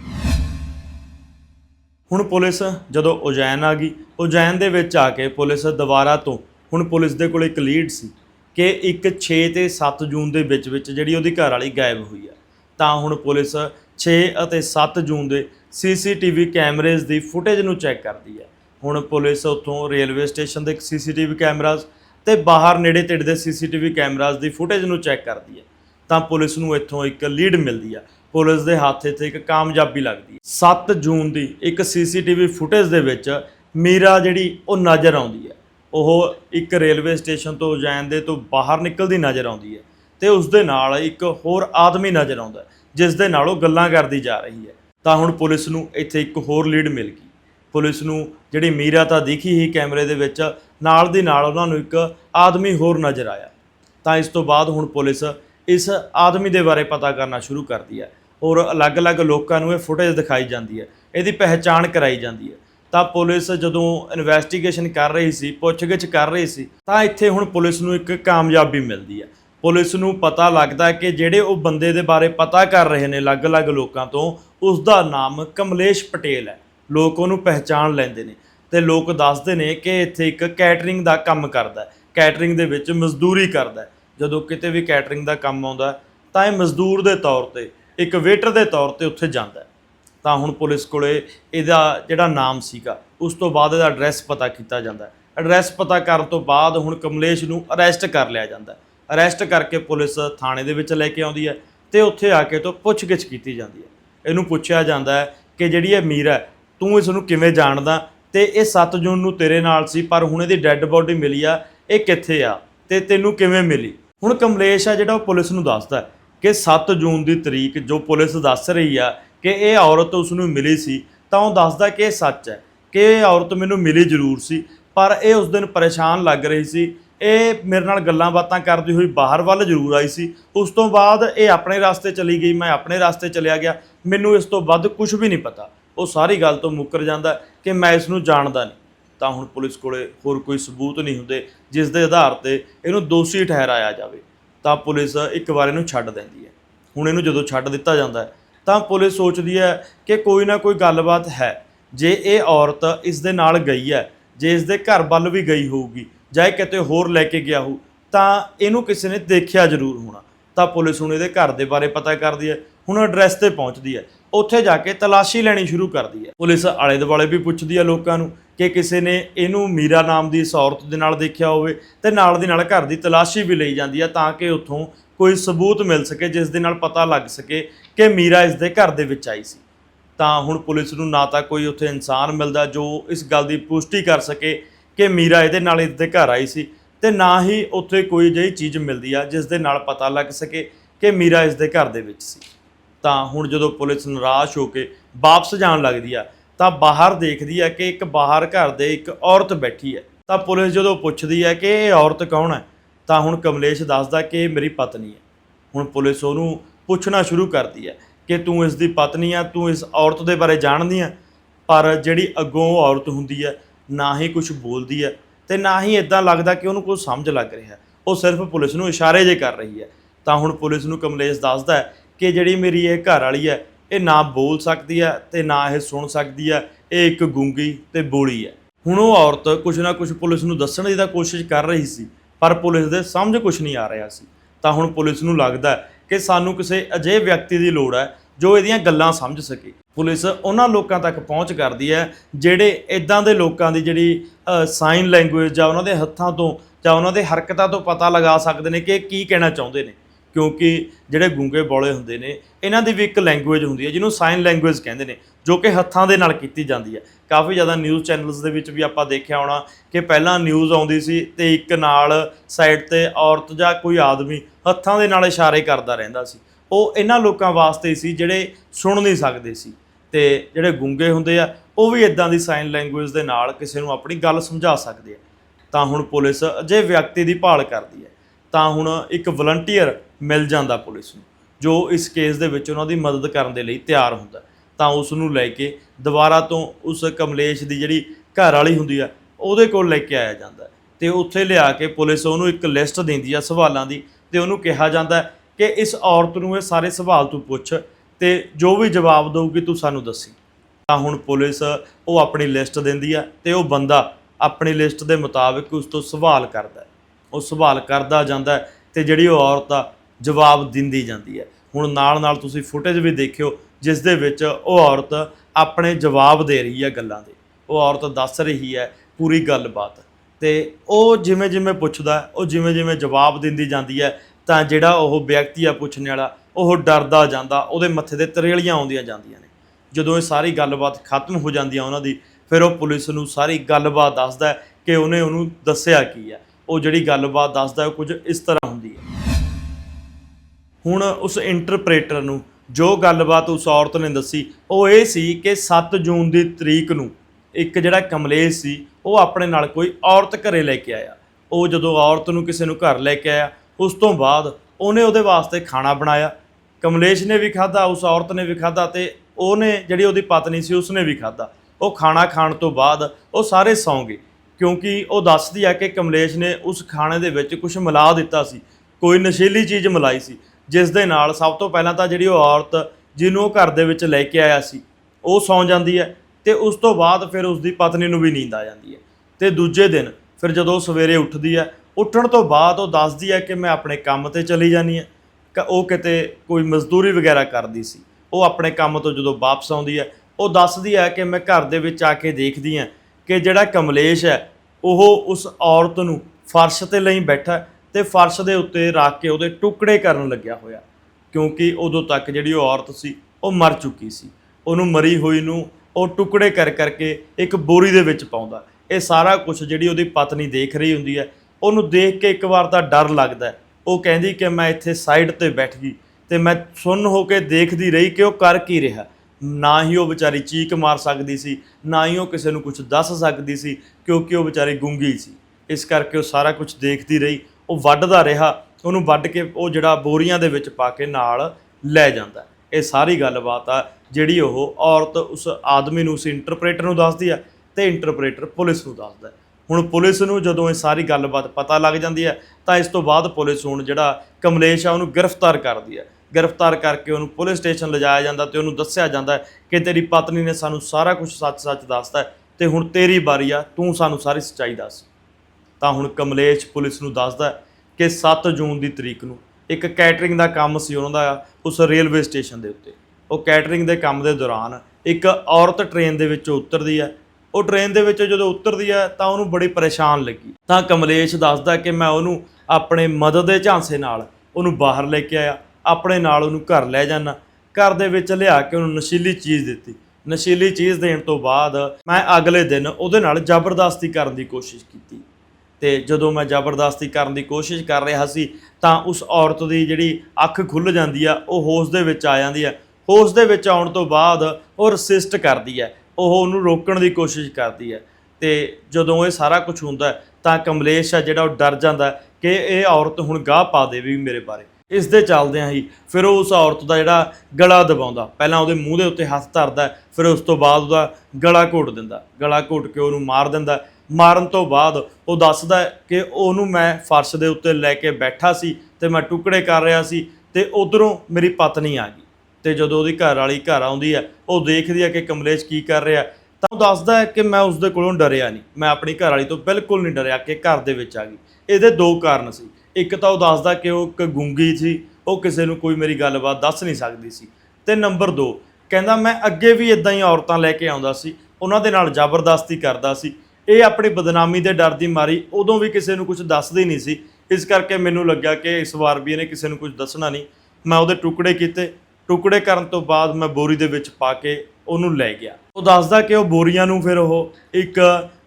ਹੁਣ ਪੁਲਿਸ ਜਦੋਂ ਉਜੈਨ ਆ ਗਈ, ਉਜੈਨ ਦੇ ਵਿੱਚ ਆ ਕੇ ਪੁਲਿਸ ਦੁਬਾਰਾ ਤੋਂ, ਹੁਣ ਪੁਲਿਸ ਦੇ ਕੋਲ ਇੱਕ ਲੀਡ ਸੀ ਕਿ ਇੱਕ 6 ਤੇ 7 ਜੂਨ ਦੇ ਵਿੱਚ ਵਿੱਚ ਜਿਹੜੀ ਉਹਦੀ ਘਰ ਵਾਲੀ ਗਾਇਬ ਹੋਈ ਆ। ਤਾਂ ਹੁਣ ਪੁਲਿਸ 6 ਅਤੇ 7 ਜੂਨ ਦੇ ਸੀਸੀਟੀਵੀ ਕੈਮਰੇਜ਼ ਦੀ ਫੁਟੇਜ ਨੂੰ ਚੈੱਕ ਕਰਦੀ ਹੈ। ਹੁਣ ਪੁਲਿਸ ਉੱਥੋਂ ਰੇਲਵੇ ਸਟੇਸ਼ਨ ਦੇ ਸੀਸੀਟੀਵੀ ਕੈਮਰਾਜ਼ ਤੇ ਬਾਹਰ ਨੇੜੇ ਤੇੜੇ ਦੇ ਸੀਸੀਟੀਵੀ ਕੈਮਰਾਜ਼ ਦੀ ਫੁਟੇਜ ਨੂੰ ਚੈੱਕ ਕਰਦੀ ਹੈ। ਤਾਂ ਪੁਲਿਸ ਨੂੰ ਇੱਥੋਂ ਇੱਕ ਲੀਡ ਮਿਲਦੀ ਹੈ। ਪੁਲਿਸ ਦੇ ਹੱਥ ਇੱਥੇ ਇੱਕ ਕਾਮਯਾਬੀ ਲੱਗਦੀ ਹੈ। 7 ਜੂਨ ਦੀ ਇੱਕ ਸੀਸੀਟੀਵੀ ਫੁਟੇਜ ਦੇ ਵਿੱਚ ਮੀਰਾ ਜਿਹੜੀ ਉਹ ਨਜ਼ਰ ਆਉਂਦੀ ਹੈ। ਉਹ ਇੱਕ ਰੇਲਵੇ ਸਟੇਸ਼ਨ ਤੋਂ ਉਜੈਨ ਦੇ ਤੋਂ ਬਾਹਰ ਨਿਕਲਦੀ ਨਜ਼ਰ ਆਉਂਦੀ ਹੈ। ਤੇ ਉਸ ਦੇ ਨਾਲ ਇੱਕ ਹੋਰ ਆਦਮੀ ਨਜ਼ਰ ਆਉਂਦਾ ਜਿਸ ਦੇ ਨਾਲ ਉਹ ਗੱਲਾਂ ਕਰਦੀ ਜਾ ਰਹੀ ਹੈ। ਤਾਂ ਹੁਣ ਪੁਲਿਸ ਨੂੰ ਇੱਥੇ ਇੱਕ ਹੋਰ ਲੀਡ ਮਿਲ ਗਈ। ਪੁਲਿਸ ਨੂੰ ਜਿਹੜੀ ਮੀਰਾ ਤਾਂ ਦਿਖੀ ਹੀ ਕੈਮਰੇ ਦੇ ਵਿੱਚ, ਨਾਲ ਦੀ ਨਾਲ ਉਹਨਾਂ ਨੂੰ ਇੱਕ ਆਦਮੀ ਹੋਰ ਨਜ਼ਰ ਆਇਆ। ਤਾਂ ਇਸ ਤੋਂ ਬਾਅਦ ਹੁਣ ਪੁਲਿਸ ਇਸ ਆਦਮੀ ਦੇ ਬਾਰੇ ਪਤਾ ਕਰਨਾ ਸ਼ੁਰੂ ਕਰਦੀ ਹੈ ਔਰ ਅਲੱਗ-ਅਲੱਗ ਲੋਕਾਂ ਨੂੰ ਇਹ ਫੁਟੇਜ ਦਿਖਾਈ ਜਾਂਦੀ ਹੈ, ਇਹਦੀ ਪਹਿਚਾਣ ਕਰਾਈ ਜਾਂਦੀ ਹੈ। ਤਾਂ ਪੁਲਿਸ ਜਦੋਂ ਇਨਵੈਸਟੀਗੇਸ਼ਨ ਕਰ ਰਹੀ ਸੀ, ਪੁੱਛਗਿੱਛ ਕਰ ਰਹੀ ਸੀ, ਤਾਂ ਇੱਥੇ ਹੁਣ ਪੁਲਿਸ ਨੂੰ ਇੱਕ ਕਾਮਯਾਬੀ ਮਿਲਦੀ ਹੈ। ਪੁਲਿਸ ਨੂੰ ਪਤਾ ਲੱਗਦਾ ਕਿ ਜਿਹੜੇ ਉਹ ਬੰਦੇ ਦੇ ਬਾਰੇ ਪਤਾ ਕਰ ਰਹੇ ਨੇ ਅਲੱਗ-ਅਲੱਗ ਲੋਕਾਂ ਤੋਂ, ਉਸ ਦਾ ਨਾਮ ਕਮਲੇਸ਼ ਪਟੇਲ ਹੈ। ਲੋਕ ਉਹਨੂੰ ਪਹਿਚਾਣ ਲੈਂਦੇ ਨੇ ਤੇ ਲੋਕ ਦੱਸਦੇ ਨੇ ਕਿ ਇੱਥੇ ਇੱਕ ਕੈਟਰਿੰਗ ਦਾ ਕੰਮ ਕਰਦਾ ਕੈਟਰਿੰਗ ਦੇ ਵਿੱਚ ਮਜ਼ਦੂਰੀ ਕਰਦਾ ਜਦੋਂ ਕਿਤੇ ਵੀ ਕੈਟਰਿੰਗ ਦਾ ਕੰਮ ਆਉਂਦਾ ਤਾਂ ਇਹ ਮਜ਼ਦੂਰ ਦੇ ਤੌਰ ਤੇ, ਇੱਕ ਵੇਟਰ ਦੇ ਤੌਰ ਤੇ ਉੱਥੇ ਜਾਂਦਾ ਤਾਂ ਹੁਣ ਪੁਲਿਸ ਕੋਲੇ ਇਹਦਾ ਜਿਹੜਾ ਨਾਮ ਸੀਗਾ, ਉਸ ਤੋਂ ਬਾਅਦ ਇਹਦਾ ਐਡਰੈਸ ਪਤਾ ਕੀਤਾ ਜਾਂਦਾ ਹੈ। ਐਡਰੈਸ ਪਤਾ ਕਰਨ ਤੋਂ ਬਾਅਦ ਹੁਣ ਕਮਲੇਸ਼ ਨੂੰ ਅਰੈਸਟ ਕਰ ਲਿਆ ਜਾਂਦਾ ਅਰੈਸਟ ਕਰਕੇ ਪੁਲਿਸ ਥਾਣੇ ਦੇ ਵਿੱਚ ਲੈ ਕੇ ਆਉਂਦੀ ਹੈ ਤੇ ਉੱਥੇ ਆ ਕੇ ਤੋਂ ਪੁੱਛਗਿੱਛ ਕੀਤੀ ਜਾਂਦੀ ਹੈ। ਇਹਨੂੰ ਪੁੱਛਿਆ ਜਾਂਦਾ ਹੈ ਕਿ ਜਿਹੜੀ ਇਹ ਮੀਰਾ ਹੈ, ਤੂੰ ਇਸ ਨੂੰ ਕਿਵੇਂ ਜਾਣਦਾ? ਤੇ ਇਹ 7 ਜੂਨ ਨੂੰ ਤੇਰੇ ਨਾਲ ਸੀ ਪਰ ਹੁਣ ਇਹਦੀ ਡੈੱਡ ਬੋਡੀ ਮਿਲੀ ਆ ਇਹ ਕਿੱਥੇ ਆ ਤੇ ਤੈਨੂੰ ਕਿਵੇਂ ਮਿਲੀ? ਹੁਣ ਕਮਲੇਸ਼ ਆ ਜਿਹੜਾ ਉਹ ਪੁਲਿਸ ਨੂੰ ਦੱਸਦਾ ਕਿ 7 ਜੂਨ ਦੀ ਤਰੀਕ ਜੋ ਪੁਲਿਸ ਦੱਸ ਰਹੀ ਆ ਕਿ ਇਹ ਔਰਤ ਉਸ ਨੂੰ ਮਿਲੀ ਸੀ ਤਾਂ ਉਹ ਦੱਸਦਾ ਕਿ ਇਹ ਸੱਚ ਹੈ ਕਿ ਇਹ ਔਰਤ ਮੈਨੂੰ ਮਿਲੀ ਜ਼ਰੂਰ ਸੀ ਪਰ ਇਹ ਉਸ ਦਿਨ ਪਰੇਸ਼ਾਨ ਲੱਗ ਰਹੀ ਸੀ ਇਹ ਮੇਰੇ ਨਾਲ ਗੱਲਾਂ ਬਾਤਾਂ ਕਰਦੀ ਹੋਈ ਬਾਹਰ ਵੱਲ ਜ਼ਰੂਰ ਆਈ ਸੀ। ਉਸ ਤੋਂ ਬਾਅਦ ਇਹ ਆਪਣੇ ਰਸਤੇ ਚਲੀ ਗਈ, ਮੈਂ ਆਪਣੇ ਰਸਤੇ ਚਲਿਆ ਗਿਆ। ਮੈਨੂੰ ਇਸ ਤੋਂ ਵੱਧ ਕੁਝ ਵੀ ਨਹੀਂ ਪਤਾ। ਉਹ ਸਾਰੀ ਗੱਲ ਤੋਂ ਮੁੱਕਰ ਜਾਂਦਾ ਕਿ ਮੈਂ ਇਸ ਨੂੰ ਜਾਣਦਾ ਨਹੀਂ। ਤਾਂ ਹੁਣ ਪੁਲਿਸ ਕੋਲੇ ਹੋਰ ਕੋਈ ਸਬੂਤ ਨਹੀਂ ਹੁੰਦੇ ਜਿਸ ਦੇ ਆਧਾਰ ਤੇ ਇਹਨੂੰ ਦੋਸ਼ੀ ਠਹਿਰਾਇਆ ਜਾਵੇ। ਤਾਂ ਪੁਲਿਸ ਇੱਕ ਵਾਰ ਇਹਨੂੰ ਛੱਡ ਦਿੰਦੀ ਹੈ। ਹੁਣ ਇਹਨੂੰ ਜਦੋਂ ਛੱਡ ਦਿੱਤਾ ਜਾਂਦਾ ਤਾਂ ਪੁਲਿਸ ਸੋਚਦੀ ਹੈ ਕਿ ਕੋਈ ਨਾ ਕੋਈ ਗੱਲਬਾਤ ਹੈ। ਜੇ ਇਹ ਔਰਤ ਇਸ ਦੇ ਨਾਲ ਗਈ ਹੈ, ਜੇ ਇਸ ਦੇ ਘਰ ਵੱਲ ਵੀ ਗਈ ਹੋਊਗੀ ਜਾਂ ਇਹ ਕਿਤੇ ਹੋਰ ਲੈ ਕੇ ਗਿਆ ਹੋਊ, ਤਾਂ ਇਹਨੂੰ ਕਿਸੇ ਨੇ ਦੇਖਿਆ ਜ਼ਰੂਰ ਹੋਣਾ। ਤਾਂ ਪੁਲਿਸ ਹੁਣ ਇਹਦੇ ਘਰ ਦੇ ਬਾਰੇ ਪਤਾ ਕਰਦੀ ਹੈ, ਹੁਣ ਐਡਰੈਸ ਤੇ ਪਹੁੰਚਦੀ ਹੈ। ਉੱਥੇ ਜਾ ਕੇ ਤਲਾਸ਼ੀ ਲੈਣੀ ਸ਼ੁਰੂ ਕਰਦੀ ਹੈ। ਪੁਲਿਸ ਆਲੇ ਦੁਆਲੇ ਵੀ ਪੁੱਛਦੀ ਹੈ ਲੋਕਾਂ ਨੂੰ ਕਿ ਕਿਸੇ ਨੇ ਇਹਨੂੰ ਮੀਰਾ ਨਾਮ ਦੀ ਇਸ ਔਰਤ ਦੇ ਨਾਲ ਦੇਖਿਆ ਹੋਵੇ ਤੇ ਨਾਲ ਦੀ ਨਾਲ ਘਰ ਦੀ ਤਲਾਸ਼ੀ ਵੀ ਲਈ ਜਾਂਦੀ ਹੈ ਤਾਂ ਕਿ ਉੱਥੋਂ ਕੋਈ ਸਬੂਤ ਮਿਲ ਸਕੇ ਜਿਸ ਦੇ ਨਾਲ ਪਤਾ ਲੱਗ ਸਕੇ ਕਿ ਮੀਰਾ ਇਸ ਦੇ ਘਰ ਦੇ ਵਿੱਚ ਆਈ ਸੀ। ਤਾਂ ਹੁਣ ਪੁਲਿਸ ਨੂੰ ਨਾ ਤਾਂ ਕੋਈ ਉੱਥੇ ਇਨਸਾਨ ਮਿਲਦਾ ਜੋ ਇਸ ਗੱਲ ਦੀ ਪੁਸ਼ਟੀ ਕਰ ਸਕੇ ਕਿ ਮੀਰਾ ਇਹਦੇ ਨਾਲ ਇਸ ਘਰ ਆਈ ਸੀ ਤੇ ਨਾ ਹੀ ਉੱਥੇ ਕੋਈ ਜਿਹੀ ਚੀਜ਼ ਮਿਲਦੀ ਆ ਜਿਸ ਦੇ ਨਾਲ ਪਤਾ ਲੱਗ ਸਕੇ ਕਿ ਮੀਰਾ ਇਸ ਦੇ ਘਰ ਦੇ ਵਿੱਚ ਸੀ। ਤਾਂ ਹੁਣ ਜਦੋਂ ਪੁਲਿਸ ਨਿਰਾਸ਼ ਹੋ ਕੇ ਵਾਪਸ ਜਾਣ ਲੱਗਦੀ ਆ, ਤਾਂ ਬਾਹਰ ਦੇਖਦੀ ਆ ਕਿ ਇੱਕ ਬਾਹਰ ਘਰ ਦੇ ਇੱਕ ਔਰਤ ਬੈਠੀ ਹੈ ਤਾਂ ਪੁਲਿਸ ਜਦੋਂ ਪੁੱਛਦੀ ਹੈ ਕਿ ਇਹ ਔਰਤ ਕੌਣ ਹੈ ਤਾਂ ਹੁਣ ਕਮਲੇਸ਼ ਦੱਸਦਾ ਕਿ ਇਹ ਮੇਰੀ ਪਤਨੀ ਹੈ ਹੁਣ ਪੁਲਿਸ ਉਹਨੂੰ ਪੁੱਛਣਾ ਸ਼ੁਰੂ ਕਰਦੀ ਹੈ ਕਿ ਤੂੰ ਇਸ ਦੀ ਪਤਨੀ ਆ, ਤੂੰ ਇਸ ਔਰਤ ਦੇ ਬਾਰੇ ਜਾਣਦੀ ਆ, ਪਰ ਜਿਹੜੀ ਅੱਗੋਂ ਉਹ ਔਰਤ ਹੁੰਦੀ ਹੈ ਨਾ ਹੀ ਕੁਝ ਬੋਲਦੀ ਹੈ ਤੇ ਨਾ ਹੀ ਇਦਾਂ ਲੱਗਦਾ ਕਿ ਉਹਨੂੰ ਕੁਝ ਸਮਝ ਲੱਗ ਰਿਹਾ ਉਹ ਸਿਰਫ ਪੁਲਿਸ ਨੂੰ ਇਸ਼ਾਰੇ ਜੇ ਕਰ ਰਹੀ ਹੈ। ਤਾਂ ਹੁਣ ਪੁਲਿਸ ਨੂੰ ਕਮਲੇਸ਼ ਦੱਸਦਾ ਹੈ ਕਿ ਜਿਹੜੀ ਮੇਰੀ ਇਹ ਘਰ ਵਾਲੀ ਹੈ, ਇਹ ਨਾ ਬੋਲ ਸਕਦੀ ਹੈ ਤੇ ਨਾ ਇਹ ਸੁਣ ਸਕਦੀ ਹੈ। ਇਹ ਇੱਕ ਗੂੰਗੀ ਤੇ ਬੋਲੀ ਹੈ। ਹੁਣ ਉਹ ਔਰਤ ਕੁਝ ਨਾ ਕੁਝ ਪੁਲਿਸ ਨੂੰ ਦੱਸਣ ਦੀ ਤਾਂ ਕੋਸ਼ਿਸ਼ ਕਰ ਰਹੀ ਸੀ, ਪਰ ਪੁਲਿਸ ਦੇ ਸਮਝ ਕੁਝ ਨਹੀਂ ਆ ਰਿਹਾ ਸੀ। ਤਾਂ ਹੁਣ ਪੁਲਿਸ ਨੂੰ ਲੱਗਦਾ ਕਿ ਸਾਨੂੰ ਕਿਸੇ ਅਜਿਹੇ ਵਿਅਕਤੀ ਦੀ ਲੋੜ ਹੈ ਜੋ ਇਹਦੀਆਂ ਗੱਲਾਂ ਸਮਝ ਸਕੇ। ਪੁਲਿਸ ਉਹਨਾਂ ਲੋਕਾਂ ਤੱਕ ਪਹੁੰਚ ਕਰਦੀ ਹੈ, ਜਿਹੜੇ ਇਦਾਂ ਦੇ ਲੋਕਾਂ ਦੀ ਜਿਹੜੀ ਸਾਈਨ ਲੈਂਗੁਏਜ ਜਾਂ ਉਹਨਾਂ ਦੇ ਹੱਥਾਂ ਤੋਂ ਜਾਂ ਉਹਨਾਂ ਦੇ ਹਰਕਤਾਂ ਤੋਂ ਪਤਾ ਲਗਾ ਸਕਦੇ ਨੇ ਕਿ ਕੀ ਕਹਿਣਾ ਚਾਹੁੰਦੇ ਨੇ। ਕਿਉਂਕਿ ਜਿਹੜੇ ਗੂੰਗੇ ਬੋਲੇ ਹੁੰਦੇ ਨੇ, ਇਹਨਾਂ ਦੀ ਵੀ ਇੱਕ ਲੈਂਗੁਏਜ ਹੁੰਦੀ ਹੈ, ਜਿਹਨੂੰ ਸਾਈਨ ਲੈਂਗੁਏਜ ਕਹਿੰਦੇ ਨੇ, ਜੋ ਕਿ ਹੱਥਾਂ ਦੇ ਨਾਲ ਕੀਤੀ ਜਾਂਦੀ ਹੈ। ਕਾਫੀ ਜ਼ਿਆਦਾ ਨਿਊਜ਼ ਚੈਨਲਸ ਦੇ ਵਿੱਚ ਵੀ ਆਪਾਂ ਦੇਖਿਆ ਹੋਣਾ ਕਿ ਪਹਿਲਾਂ ਨਿਊਜ਼ ਆਉਂਦੀ ਸੀ ਤੇ ਇੱਕ ਨਾਲ ਸਾਈਡ ਤੇ ਔਰਤ ਜਾਂ ਕੋਈ ਆਦਮੀ ਹੱਥਾਂ ਦੇ ਨਾਲ ਇਸ਼ਾਰੇ ਕਰਦਾ ਰਹਿੰਦਾ ਸੀ। ਉਹ ਇਹਨਾਂ ਲੋਕਾਂ ਵਾਸਤੇ ਸੀ ਜਿਹੜੇ ਸੁਣ ਨਹੀਂ ਸਕਦੇ ਸੀ। ਤੇ ਜਿਹੜੇ ਗੂੰਗੇ ਹੁੰਦੇ ਆ, ਉਹ ਵੀ ਇਦਾਂ ਦੀ ਸਾਈਨ ਲੈਂਗੁਏਜ ਦੇ ਨਾਲ ਕਿਸੇ ਨੂੰ ਆਪਣੀ ਗੱਲ ਸਮਝਾ ਸਕਦੇ ਆ। ਤਾਂ ਹੁਣ ਪੁਲਿਸ ਅਜੇ ਵਿਅਕਤੀ ਦੀ ਭਾਲ ਕਰਦੀ ਹੈ। ਤਾਂ ਹੁਣ ਇੱਕ ਵਲੰਟੀਅਰ ਮਿਲ ਜਾਂਦਾ ਪੁਲਿਸ ਨੂੰ, ਜੋ ਇਸ ਕੇਸ ਦੇ ਵਿੱਚ ਉਹਨਾਂ ਦੀ ਮਦਦ ਕਰਨ ਦੇ ਲਈ ਤਿਆਰ ਹੁੰਦਾ। ਤਾਂ ਉਸ ਨੂੰ ਲੈ ਕੇ ਦੁਬਾਰਾ ਤੋਂ ਉਸ ਕਮਲੇਸ਼ ਦੀ ਜਿਹੜੀ ਘਰ ਵਾਲੀ ਹੁੰਦੀ ਆ, ਉਹਦੇ ਕੋਲ ਲੈ ਕੇ ਆਇਆ ਜਾਂਦਾ। ਹੈ ਤੇ ਉੱਥੇ ਲਿਆ ਕੇ ਪੁਲਿਸ ਉਹਨੂੰ ਇੱਕ ਲਿਸਟ ਦਿੰਦੀ ਆ ਸਵਾਲਾਂ ਦੀ, ਤੇ ਉਹਨੂੰ ਕਿਹਾ ਜਾਂਦਾ ਕਿ ਇਸ ਔਰਤ ਨੂੰ ਇਹ ਸਾਰੇ ਸਵਾਲ ਤੂੰ ਪੁੱਛ ਤੇ ਜੋ ਵੀ ਜਵਾਬ ਦਊਗੀ ਤੂੰ ਸਾਨੂੰ ਦੱਸੀ। ਤਾਂ ਹੁਣ ਪੁਲਿਸ ਉਹ ਆਪਣੀ ਲਿਸਟ ਦਿੰਦੀ ਆ ਤੇ ਉਹ ਬੰਦਾ ਆਪਣੀ ਲਿਸਟ ਦੇ ਮੁਤਾਬਿਕ ਉਸ ਤੋਂ ਸਵਾਲ ਕਰਦਾ ਉਹ ਸਵਾਲ ਕਰਦਾ ਜਾਂਦਾ ਹੈ ਤੇ ਜਿਹੜੀ ਉਹ ਔਰਤ ਆ, ਜਵਾਬ ਦਿੰਦੀ ਜਾਂਦੀ ਹੈ। ਹੁਣ ਨਾਲ ਨਾਲ ਤੁਸੀਂ ਫੁਟੇਜ ਵੀ ਦੇਖਿਓ, ਜਿਸ ਦੇ ਵਿੱਚ ਉਹ ਔਰਤ ਆਪਣੇ ਜਵਾਬ ਦੇ ਰਹੀ ਹੈ ਗੱਲਾਂ ਦੇ। ਉਹ ਔਰਤ ਦੱਸ ਰਹੀ ਹੈ ਪੂਰੀ ਗੱਲਬਾਤ। ਤੇ ਉਹ ਜਿਵੇਂ ਜਿਵੇਂ ਪੁੱਛਦਾ, ਉਹ ਜਿਵੇਂ ਜਿਵੇਂ ਜਵਾਬ ਦਿੰਦੀ ਜਾਂਦੀ ਹੈ ਤਾਂ ਜਿਹੜਾ ਉਹ ਵਿਅਕਤੀ ਆ ਪੁੱਛਣ ਵਾਲਾ, ਉਹ ਡਰਦਾ ਜਾਂਦਾ, ਉਹਦੇ ਮੱਥੇ ਤੇ ਤਰੇਲੀਆਂ ਆਉਂਦੀਆਂ ਜਾਂਦੀਆਂ ਨੇ। ਜਦੋਂ ਇਹ ਸਾਰੀ ਗੱਲਬਾਤ ਖਤਮ ਹੋ ਜਾਂਦੀ ਆ ਉਹਨਾਂ ਦੀ, ਫਿਰ ਉਹ ਪੁਲਿਸ ਨੂੰ ਸਾਰੀ ਗੱਲਬਾਤ ਦੱਸਦਾ ਕਿ ਉਹਨੇ ਉਹਨੂੰ ਦੱਸਿਆ ਕੀ ਹੈ ਉਹ ਜਿਹੜੀ ਗੱਲਬਾਤ ਦੱਸਦਾ ਉਹ ਕੁਝ ਇਸ ਤਰ੍ਹਾਂ ਹੁੰਦੀ ਹੈ। ਹੁਣ ਉਸ ਇੰਟਰਪ੍ਰੇਟਰ ਨੂੰ ਜੋ ਗੱਲਬਾਤ ਉਸ ਔਰਤ ਨੇ ਦੱਸੀ, ਉਹ ਇਹ ਸੀ ਕਿ 7 ਜੂਨ ਦੀ ਤਰੀਕ ਨੂੰ ਇੱਕ ਜਿਹੜਾ ਕਮਲੇਸ਼ ਸੀ, ਉਹ ਆਪਣੇ ਨਾਲ ਕੋਈ ਔਰਤ ਘਰੇ ਲੈ ਕੇ ਆਇਆ। ਉਹ ਜਦੋਂ ਔਰਤ ਨੂੰ ਕਿਸੇ ਨੂੰ ਘਰ ਲੈ ਕੇ ਆਇਆ ਉਸ ਤੋਂ ਬਾਅਦ ਉਹਨੇ ਉਹਦੇ ਵਾਸਤੇ ਖਾਣਾ ਬਣਾਇਆ। ਕਮਲੇਸ਼ ਨੇ ਵੀ ਖਾਧਾ, ਉਸ ਔਰਤ ਨੇ ਵੀ ਖਾਧਾ ਤੇ ਉਹਨੇ ਜਿਹੜੀ ਉਹਦੀ ਪਤਨੀ ਸੀ ਉਸਨੇ ਵੀ ਖਾਧਾ। ਉਹ ਖਾਣਾ ਖਾਣ ਤੋਂ ਬਾਅਦ ਉਹ ਸਾਰੇ ਸੌਂ ਗਏ ਕਿਉਂਕਿ ਉਹ ਦੱਸਦੀ ਹੈ ਕਿ ਕਮਲੇਸ਼ ਨੇ ਉਸ ਖਾਣੇ ਦੇ ਵਿੱਚ ਕੁਝ ਮਿਲਾ ਦਿੱਤਾ ਸੀ। ਕੋਈ ਨਸ਼ੀਲੀ ਚੀਜ਼ ਮਿਲਾਈ ਸੀ, ਜਿਸ ਦੇ ਨਾਲ ਸਭ ਤੋਂ ਪਹਿਲਾਂ ਤਾਂ ਜਿਹੜੀ ਉਹ ਔਰਤ ਜਿਹਨੂੰ ਉਹ ਘਰ ਦੇ ਵਿੱਚ ਲੈ ਕੇ ਆਇਆ ਸੀ, ਉਹ ਸੌਂ ਜਾਂਦੀ ਹੈ ਤੇ ਉਸ ਤੋਂ ਬਾਅਦ ਫਿਰ ਉਸ ਦੀ ਪਤਨੀ ਨੂੰ ਵੀ ਨੀਂਦ ਆ ਜਾਂਦੀ ਹੈ। ਤੇ ਦੂਜੇ ਦਿਨ ਫਿਰ ਜਦੋਂ ਉਹ ਸਵੇਰੇ ਉੱਠਦੀ ਹੈ ਉੱਠਣ ਤੋਂ ਬਾਅਦ ਉਹ ਦੱਸਦੀ ਹੈ ਕਿ ਮੈਂ ਆਪਣੇ ਕੰਮ ਤੇ ਚਲੀ ਜਾਨੀ ਹੈ। ਕ- ਉਹ ਕਿਤੇ ਕੋਈ ਮਜ਼ਦੂਰੀ ਵਗੈਰਾ ਕਰਦੀ ਸੀ। ਉਹ ਆਪਣੇ ਕੰਮ ਤੋਂ ਜਦੋਂ ਵਾਪਸ ਆਉਂਦੀ ਹੈ, ਉਹ ਦੱਸਦੀ ਹੈ ਕਿ ਮੈਂ ਘਰ ਦੇ ਵਿੱਚ ਆ ਕੇ ਦੇਖਦੀ ਹਾਂ ਕਿ ਜਿਹੜਾ ਕਮਲੇਸ਼ ਹੈ, ਉਹ ਉਸ ਔਰਤ ਨੂੰ ਫਰਸ਼ ਤੇ ਲਈ ਬੈਠਾ ਹੈ ਤੇ ਫਰਸ਼ ਦੇ ਉੱਤੇ ਰੱਖ ਕੇ ਉਹਦੇ ਟੁਕੜੇ ਕਰਨ ਲੱਗਿਆ ਹੋਇਆ ਕਿਉਂਕਿ ਉਦੋਂ ਤੱਕ ਜਿਹੜੀ ਉਹ ਔਰਤ ਸੀ, ਉਹ ਮਰ ਚੁੱਕੀ ਸੀ। ਉਹਨੂੰ ਮਰੀ ਹੋਈ ਨੂੰ ਉਹ ਟੁਕੜੇ ਕਰ ਕਰਕੇ ਇੱਕ ਬੋਰੀ ਦੇ ਵਿੱਚ ਪਾਉਂਦਾ ਇਹ ਸਾਰਾ ਕੁਝ ਜਿਹੜੀ ਉਹਦੀ ਪਤਨੀ ਦੇਖ ਰਹੀ ਹੁੰਦੀ ਹੈ ਉਹਨੂੰ ਦੇਖ ਕੇ ਇੱਕ ਵਾਰ ਤਾਂ ਡਰ ਲੱਗਦਾ ਉਹ ਕਹਿੰਦੀ ਕਿ ਮੈਂ ਇੱਥੇ ਸਾਈਡ ਤੇ ਬੈਠ ਗਈ ਤੇ ਮੈਂ ਸੁੰਨ ਹੋ ਕੇ ਦੇਖਦੀ ਰਹੀ ਕਿ ਉਹ ਕਰ ਕੀ ਰਿਹਾ। ਨਾ ਹੀ ਉਹ ਵਿਚਾਰੀ ਚੀਕ ਮਾਰ ਸਕਦੀ ਸੀ, ਨਾ ਹੀ ਉਹ ਕਿਸੇ ਨੂੰ ਕੁਝ ਦੱਸ ਸਕਦੀ ਸੀ, ਕਿਉਂਕਿ ਉਹ ਵਿਚਾਰੀ ਗੁੰਗੀ ਸੀ। ਇਸ ਕਰਕੇ ਉਹ ਸਾਰਾ ਕੁਝ ਦੇਖਦੀ ਰਹੀ, ਉਹ ਵੱਢਦਾ ਰਿਹਾ, ਉਹਨੂੰ ਵੱਢ ਕੇ ਉਹ ਜਿਹੜਾ ਬੋਰੀਆਂ ਦੇ ਵਿੱਚ ਪਾ ਕੇ ਨਾਲ ਲੈ ਜਾਂਦਾ। ਇਹ ਸਾਰੀ ਗੱਲਬਾਤ ਆ ਜਿਹੜੀ ਉਹ ਔਰਤ ਉਸ ਆਦਮੀ ਨੂੰ ਉਸ ਇੰਟਰਪ੍ਰੇਟਰ ਨੂੰ ਦੱਸਦੀ ਆ ਤੇ ਇੰਟਰਪ੍ਰੇਟਰ ਪੁਲਿਸ ਨੂੰ ਦੱਸਦਾ। ਹੁਣ ਪੁਲਿਸ ਨੂੰ ਜਦੋਂ ਇਹ ਸਾਰੀ ਗੱਲਬਾਤ ਪਤਾ ਲੱਗ ਜਾਂਦੀ ਹੈ, ਤਾਂ ਇਸ ਤੋਂ ਬਾਅਦ ਪੁਲਿਸ ਹੁਣ ਜਿਹੜਾ ਕਮਲੇਸ਼ ਆ, ਉਹਨੂੰ ਗ੍ਰਿਫਤਾਰ ਕਰਦੀ ਹੈ। ਗ੍ਰਿਫਤਾਰ ਕਰਕੇ ਉਹਨੂੰ ਪੁਲਿਸ ਸਟੇਸ਼ਨ ਲਿਜਾਇਆ ਜਾਂਦਾ ਤੇ ਉਹਨੂੰ ਦੱਸਿਆ ਜਾਂਦਾ ਕਿ ਤੇਰੀ ਪਤਨੀ ਨੇ ਸਾਨੂੰ ਸਾਰਾ ਕੁਝ ਸੱਚ-ਸੱਚ ਦੱਸਤਾ ਹੈ ਤੇ ਹੁਣ ਤੇਰੀ ਵਾਰੀ ਆ, ਤੂੰ ਸਾਨੂੰ ਸਾਰੀ ਸੱਚਾਈ ਦੱਸ। ਤਾਂ ਹੁਣ ਕਮਲੇਸ਼ ਪੁਲਿਸ ਨੂੰ ਦੱਸਦਾ ਕਿ 7 ਜੂਨ ਦੀ ਤਰੀਕ ਨੂੰ ਇੱਕ ਕੈਟਰਿੰਗ ਦਾ ਕੰਮ ਸੀ ਉਹਨਾਂ ਦਾ ਉਸ ਰੇਲਵੇ ਸਟੇਸ਼ਨ ਦੇ ਉੱਤੇ। ਉਹ ਕੈਟਰਿੰਗ ਦੇ ਕੰਮ ਦੇ ਦੌਰਾਨ ਇੱਕ ਔਰਤ ਟ੍ਰੇਨ ਦੇ ਵਿੱਚੋਂ ਉਤਰਦੀ ਹੈ ਉਹ ਟ੍ਰੇਨ ਦੇ ਵਿੱਚ ਜਦੋਂ ਉਤਰਦੀ ਹੈ ਤਾਂ ਉਹਨੂੰ ਬੜੀ ਪਰੇਸ਼ਾਨ ਲੱਗੀ। ਤਾਂ ਕਮਲੇਸ਼ ਦੱਸਦਾ ਕਿ ਮੈਂ ਉਹਨੂੰ ਆਪਣੇ ਮਦਦ ਦੇ ਝਾਂਸੇ ਨਾਲ ਉਹਨੂੰ ਬਾਹਰ ਲੈ ਕੇ ਆਇਆ। ਆਪਣੇ ਨਾਲ ਉਹਨੂੰ ਘਰ ਲੈ ਜਾਣਾ ਘਰ ਦੇ ਵਿੱਚ ਲਿਆ ਕੇ ਉਹਨੂੰ ਨਸ਼ੀਲੀ ਚੀਜ਼ ਦਿੱਤੀ। ਨਸ਼ੀਲੀ ਚੀਜ਼ ਦੇਣ ਤੋਂ ਬਾਅਦ ਮੈਂ ਅਗਲੇ ਦਿਨ ਉਹਦੇ ਨਾਲ ਜ਼ਬਰਦਸਤੀ ਕਰਨ ਦੀ ਕੋਸ਼ਿਸ਼ ਕੀਤੀ। ਤੇ ਜਦੋਂ ਮੈਂ ਜ਼ਬਰਦਸਤੀ ਕਰਨ ਦੀ ਕੋਸ਼ਿਸ਼ ਕਰ ਰਿਹਾ ਸੀ ਤਾਂ ਉਸ ਔਰਤ ਦੀ ਜਿਹੜੀ ਅੱਖ ਖੁੱਲ ਜਾਂਦੀ ਆ, ਉਹ ਹੋਸ਼ ਦੇ ਵਿੱਚ ਆ ਜਾਂਦੀ ਆ। ਹੋਸ਼ ਦੇ ਵਿੱਚ ਆਉਣ ਤੋਂ ਬਾਅਦ ਉਹ ਰਸਿਸਟ ਕਰਦੀ ਹੈ ਉਹ ਉਹਨੂੰ ਰੋਕਣ ਦੀ ਕੋਸ਼ਿਸ਼ ਕਰਦੀ ਹੈ। ਤੇ ਜਦੋਂ ਇਹ ਸਾਰਾ ਕੁਝ ਹੁੰਦਾ ਤਾਂ ਕਮਲੇਸ਼ ਆ ਜਿਹੜਾ ਉਹ ਡਰ ਜਾਂਦਾ ਕਿ ਇਹ ਔਰਤ ਹੁਣ ਗਾਹ ਪਾ ਦੇਵੇਗੀ ਮੇਰੇ ਬਾਰੇ। ਇਸ ਦੇ ਚੱਲਦਿਆਂ ਹੀ ਫਿਰ ਉਹ ਉਸ ਔਰਤ ਦਾ ਜਿਹੜਾ ਗਲਾ ਦਬਾਉਂਦਾ। ਪਹਿਲਾਂ ਉਹਦੇ ਮੂੰਹ ਦੇ ਉੱਤੇ ਹੱਥ ਧਰਦਾ ਫਿਰ ਉਸ ਤੋਂ ਬਾਅਦ ਉਹਦਾ ਗਲਾ ਘੋਟ ਦਿੰਦਾ ਗਲਾ ਘੋਟ ਕੇ ਉਹਨੂੰ ਮਾਰ ਦਿੰਦਾ ਮਾਰਨ ਤੋਂ ਬਾਅਦ ਉਹ ਦੱਸਦਾ ਕਿ ਉਹਨੂੰ ਮੈਂ ਫਰਸ਼ ਦੇ ਉੱਤੇ ਲੈ ਕੇ ਬੈਠਾ ਸੀ ਤੇ ਮੈਂ ਟੁਕੜੇ ਕਰ ਰਿਹਾ ਸੀ ਤੇ ਉਧਰੋਂ ਮੇਰੀ ਪਤਨੀ ਆ ਗਈ। ਤੇ ਜਦੋਂ ਉਹਦੀ ਘਰ ਵਾਲੀ ਘਰ ਆਉਂਦੀ ਹੈ ਉਹ ਦੇਖਦੀ ਹੈ ਕਿ ਕਮਲੇਸ਼ ਕੀ ਕਰ ਰਿਹਾ। ਤਾਂ ਉਹ ਦੱਸਦਾ ਹੈ ਕਿ ਮੈਂ ਉਸ ਦੇ ਕੋਲੋਂ ਡਰਿਆ ਨਹੀਂ। ਮੈਂ ਆਪਣੀ ਘਰ ਵਾਲੀ ਤੋਂ ਬਿਲਕੁਲ ਨਹੀਂ ਡਰਿਆ ਕਿ ਘਰ ਦੇ ਵਿੱਚ ਆ ਗਈ। ਇਹਦੇ ਦੋ ਕਾਰਨ ਸੀ। ਇੱਕ ਤਾਂ ਉਹ ਦੱਸਦਾ ਕਿ ਉਹ ਇੱਕ ਗੂੰਗੀ ਸੀ। ਉਹ ਕਿਸੇ ਨੂੰ ਕੋਈ ਮੇਰੀ ਗੱਲਬਾਤ ਦੱਸ ਨਹੀਂ ਸਕਦੀ ਸੀ। ਤੇ ਨੰਬਰ 2 ਕਹਿੰਦਾ ਮੈਂ ਅੱਗੇ ਵੀ ਇਦਾਂ ਹੀ ਔਰਤਾਂ ਲੈ ਕੇ ਆਉਂਦਾ ਸੀ। ਉਹਨਾਂ ਦੇ ਨਾਲ ਜ਼ਬਰਦਸਤੀ ਕਰਦਾ ਸੀ। ਇਹ ਆਪਣੀ ਬਦਨਾਮੀ ਦੇ ਡਰ ਦੀ ਮਾਰੀ ਉਦੋਂ ਵੀ ਕਿਸੇ ਨੂੰ ਕੁਝ ਦੱਸਦੀ ਨਹੀਂ ਸੀ। ਇਸ ਕਰਕੇ ਮੈਨੂੰ ਲੱਗਿਆ ਕਿ ਇਸ ਵਾਰ ਵੀ ਇਹਨੇ ਕਿਸੇ ਨੂੰ ਕੁਝ ਦੱਸਣਾ ਨਹੀਂ। ਮੈਂ ਉਹਦੇ ਟੁਕੜੇ ਕੀਤੇ। ਟੁਕੜੇ ਕਰਨ ਤੋਂ ਬਾਅਦ ਮੈਂ ਬੋਰੀ ਦੇ ਵਿੱਚ ਪਾ ਕੇ ਉਹਨੂੰ ਲੈ ਗਿਆ। ਉਹ ਦੱਸਦਾ ਕਿ ਉਹ ਬੋਰੀਆਂ ਨੂੰ ਫਿਰ ਉਹ ਇੱਕ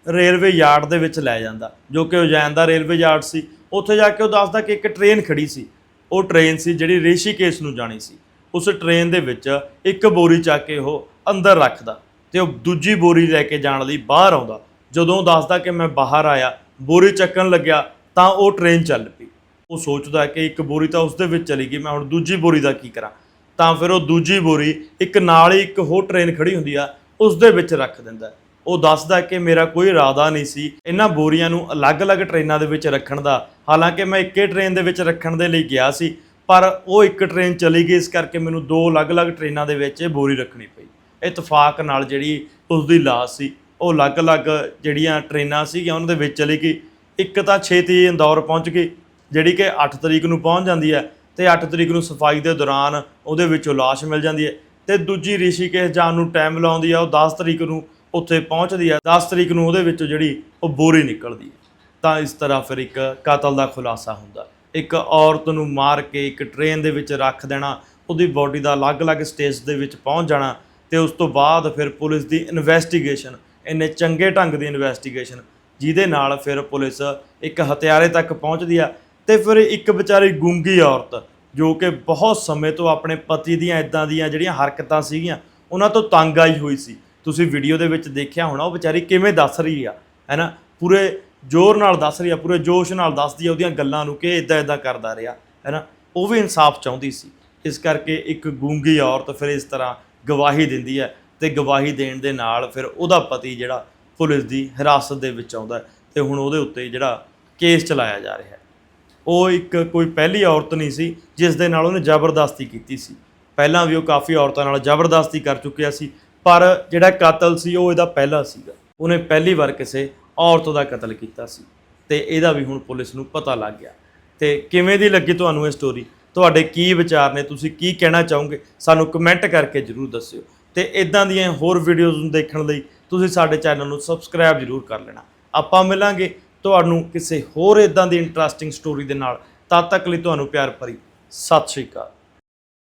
ਰੇਲਵੇ ਯਾਰਡ ਦੇ ਵਿੱਚ ਲੈ ਜਾਂਦਾ, ਜੋ ਕਿ ਉਜੈਨ ਦਾ ਰੇਲਵੇ ਯਾਰਡ ਸੀ। ਉੱਥੇ ਜਾ ਕੇ ਉਹ ਦੱਸਦਾ ਕਿ ਇੱਕ ਟ੍ਰੇਨ ਖੜੀ ਸੀ। ਉਹ ਟ੍ਰੇਨ ਸੀ ਜਿਹੜੀ ਰਿਸ਼ੀਕੇਸ਼ ਨੂੰ ਜਾਣੀ ਸੀ। ਉਸ ਟ੍ਰੇਨ ਦੇ ਵਿੱਚ ਇੱਕ ਬੋਰੀ ਚੱਕ ਕੇ ਉਹ ਅੰਦਰ ਰੱਖਦਾ ਤੇ ਉਹ ਦੂਜੀ ਬੋਰੀ ਲੈ ਕੇ ਜਾਣ ਲਈ ਬਾਹਰ ਆਉਂਦਾ। ਜਦੋਂ ਉਹ ਦੱਸਦਾ ਕਿ ਮੈਂ ਬਾਹਰ ਆਇਆ, ਬੋਰੀ ਚੱਕਣ ਲੱਗਿਆ ਤਾਂ ਉਹ ਟ੍ਰੇਨ ਚੱਲ ਪਈ। ਉਹ ਸੋਚਦਾ ਕਿ ਇੱਕ ਬੋਰੀ ਤਾਂ ਉਸ ਦੇ ਵਿੱਚ ਚਲੀ ਗਈ, ਮੈਂ ਹੁਣ ਦੂਜੀ ਬੋਰੀ ਦਾ ਕੀ ਕਰਾਂ? ਤਾਂ ਫਿਰ ਉਹ ਦੂਜੀ ਬੋਰੀ, ਇੱਕ ਨਾਲ ਹੀ ਇੱਕ ਹੋਰ ਟ੍ਰੇਨ ਖੜੀ ਹੁੰਦੀ ਆ ਉਸ ਦੇ ਵਿੱਚ ਰੱਖ ਦਿੰਦਾ ਉਹ ਦੱਸਦਾ ਕਿ ਮੇਰਾ ਕੋਈ ਇਰਾਦਾ ਨਹੀਂ ਸੀ ਇਹਨਾਂ ਬੋਰੀਆਂ ਨੂੰ ਅਲੱਗ-ਅਲੱਗ ਟ੍ਰੇਨਾਂ ਦੇ ਵਿੱਚ ਰੱਖਣ ਦਾ। ਹਾਲਾਂਕਿ ਮੈਂ ਇੱਕੇ ਟ੍ਰੇਨ ਦੇ ਵਿੱਚ ਰੱਖਣ ਦੇ ਲਈ ਗਿਆ ਸੀ, ਪਰ ਉਹ ਇੱਕ ਟ੍ਰੇਨ ਚਲੀ ਗਈ, ਇਸ ਕਰਕੇ ਮੈਨੂੰ ਦੋ ਅਲੱਗ-ਅਲੱਗ ਟ੍ਰੇਨਾਂ ਦੇ ਵਿੱਚ ਇਹ ਬੋਰੀ ਰੱਖਣੀ ਪਈ। ਇਤਫਾਕ ਨਾਲ ਜਿਹੜੀ ਉਸ ਦੀ ਲਾਸ਼ ਸੀ, ਉਹ ਅਲੱਗ-ਅਲੱਗ ਜਿਹੜੀਆਂ ਟ੍ਰੇਨਾਂ ਸੀਗੀਆਂ, ਉਹਨਾਂ ਦੇ ਵਿੱਚ ਚਲੀ ਗਈ। ਇੱਕ ਤਾਂ ਛੇਤੀ ਇੰਦੌਰ ਪਹੁੰਚ ਗਈ, ਜਿਹੜੀ ਕਿ 8 ਤਰੀਕ ਨੂੰ ਪਹੁੰਚ ਜਾਂਦੀ ਹੈ। ਤੇ 8 ਤਰੀਕ ਨੂੰ ਸਫ਼ਾਈ ਦੇ ਦੌਰਾਨ ਉਹਦੇ ਵਿੱਚੋਂ ਲਾਸ਼ ਮਿਲ ਜਾਂਦੀ ਹੈ ਤੇ ਦੂਜੀ ਰਿਸ਼ੀਕੇਸ਼ ਜਾਣ ਨੂੰ ਟਾਈਮ ਲਾਉਂਦੀ ਆ, ਉਹ 10 ਤਰੀਕ ਨੂੰ ਉੱਥੇ ਪਹੁੰਚਦੀ ਆ 10 ਤਰੀਕ ਨੂੰ ਉਹਦੇ ਵਿੱਚੋਂ ਜਿਹੜੀ ਉਹ ਬੋਰੀ ਨਿਕਲਦੀ ਹੈ। ਤਾਂ ਇਸ ਤਰ੍ਹਾਂ ਫਿਰ ਇੱਕ ਕਾਤਲ ਦਾ ਖੁਲਾਸਾ ਹੁੰਦਾ। ਇੱਕ ਔਰਤ ਨੂੰ ਮਾਰ ਕੇ ਇੱਕ ਟ੍ਰੇਨ ਦੇ ਵਿੱਚ ਰੱਖ ਦੇਣਾ, ਉਹਦੀ ਬਾਡੀ ਦਾ ਅਲੱਗ-ਅਲੱਗ ਸਟੇਜ ਦੇ ਵਿੱਚ ਪਹੁੰਚ ਜਾਣਾ ਤੇ ਉਸ ਤੋਂ ਬਾਅਦ ਫਿਰ ਪੁਲਿਸ ਦੀ ਇਨਵੈਸਟੀਗੇਸ਼ਨ ਇੰਨੇ ਚੰਗੇ ਢੰਗ ਦੀ ਇਨਵੈਸਟੀਗੇਸ਼ਨ ਜਿਹਦੇ ਨਾਲ ਫਿਰ ਪੁਲਿਸ ਇੱਕ ਹਥਿਆਰੇ ਤੱਕ ਪਹੁੰਚਦੀ ਆ ਤੇ ਫਿਰ ਇੱਕ ਵਿਚਾਰੀ ਗੂੰਗੀ ਔਰਤ, ਜੋ ਕਿ ਬਹੁਤ ਸਮੇਂ ਤੋਂ ਆਪਣੇ ਪਤੀ ਦੀਆਂ ਇਦਾਂ ਦੀਆਂ ਜਿਹੜੀਆਂ ਹਰਕਤਾਂ ਸੀਗੀਆਂ, ਉਹਨਾਂ ਤੋਂ ਤੰਗ ਆਈ ਹੋਈ ਸੀ। ਤੁਸੀਂ ਵੀਡੀਓ ਦੇ ਵਿੱਚ ਦੇਖਿਆ ਹੋਣਾ, ਉਹ ਵਿਚਾਰੀ ਕਿਵੇਂ ਦੱਸ ਰਹੀ ਆ, ਹੈਨਾ? ਪੂਰੇ ਜ਼ੋਰ ਨਾਲ ਦੱਸ ਰਹੀ ਆ, ਪੂਰੇ ਜੋਸ਼ ਨਾਲ ਦੱਸਦੀ ਆ ਉਹਦੀਆਂ ਗੱਲਾਂ ਨੂੰ ਕਿ ਇਦਾਂ ਇਦਾਂ ਕਰਦਾ ਰਿਹਾ, ਹੈਨਾ? ਉਹ ਵੀ ਇਨਸਾਫ ਚਾਹੁੰਦੀ ਸੀ। ਇਸ ਕਰਕੇ ਇੱਕ ਗੂੰਗੀ ਔਰਤ ਫਿਰ ਇਸ ਤਰ੍ਹਾਂ ਗਵਾਹੀ ਦਿੰਦੀ ਹੈ ਤੇ ਗਵਾਹੀ ਦੇਣ ਦੇ ਨਾਲ ਫਿਰ ਉਹਦਾ ਪਤੀ ਜਿਹੜਾ ਪੁਲਿਸ ਦੀ ਹਿਰਾਸਤ ਦੇ ਵਿੱਚ ਆਉਂਦਾ ਹੈ ਤੇ ਹੁਣ ਉਹਦੇ ਉੱਤੇ ਜਿਹੜਾ ਕੇਸ ਚਲਾਇਆ ਜਾ ਰਿਹਾ ਹੈ। ਉਹ ਇੱਕ ਕੋਈ ਪਹਿਲੀ ਔਰਤ ਨਹੀਂ ਸੀ, ਜਿਸ ਦੇ ਨਾਲ ਉਹਨੇ ਜ਼ਬਰਦਸਤੀ ਕੀਤੀ ਸੀ। ਪਹਿਲਾਂ ਵੀ ਉਹ ਕਾਫੀ ਔਰਤਾਂ ਨਾਲ ਜ਼ਬਰਦਸਤੀ ਕਰ ਚੁੱਕਿਆ ਸੀ, ਪਰ ਜਿਹੜਾ ਕਾਤਲ ਸੀ, ਉਹ ਇਹਦਾ ਪਹਿਲਾ ਸੀਗਾ। ਉਹਨੇ ਪਹਿਲੀ ਵਾਰ ਕਿਸੇ ਔਰਤ ਦਾ ਕਤਲ ਕੀਤਾ ਸੀ ਤੇ ਇਹਦਾ ਵੀ ਹੁਣ ਪੁਲਿਸ ਨੂੰ ਪਤਾ ਲੱਗ ਗਿਆ। ਤੇ ਕਿਵੇਂ ਦੀ ਲੱਗੀ ਤੁਹਾਨੂੰ ਇਹ ਸਟੋਰੀ ਤੁਹਾਡੇ ਕੀ ਵਿਚਾਰ ਨੇ? ਤੁਸੀਂ ਕੀ ਕਹਿਣਾ ਚਾਹੋਗੇ? ਸਾਨੂੰ ਕਮੈਂਟ ਕਰਕੇ ਜਰੂਰ ਦੱਸਿਓ। ਤੇ ਇਦਾਂ ਦੀਆਂ ਹੋਰ ਵੀਡੀਓਜ਼ ਨੂੰ ਦੇਖਣ ਲਈ ਤੁਸੀਂ ਸਾਡੇ ਚੈਨਲ ਨੂੰ ਸਬਸਕ੍ਰਾਈਬ ਜਰੂਰ ਕਰ ਲੈਣਾ। ਆਪਾਂ ਮਿਲਾਂਗੇ ਤੁਹਾਨੂੰ ਕਿਸੇ ਹੋਰ ਇਦਾਂ ਦੀ ਇੰਟਰਸਟਿੰਗ ਸਟੋਰੀ ਦੇ ਨਾਲ ਤਦ ਤੱਕ ਲਈ ਤੁਹਾਨੂੰ ਪਿਆਰ ਭਰੀ ਸਤਿ ਸ਼੍ਰੀ ਅਕਾਲ।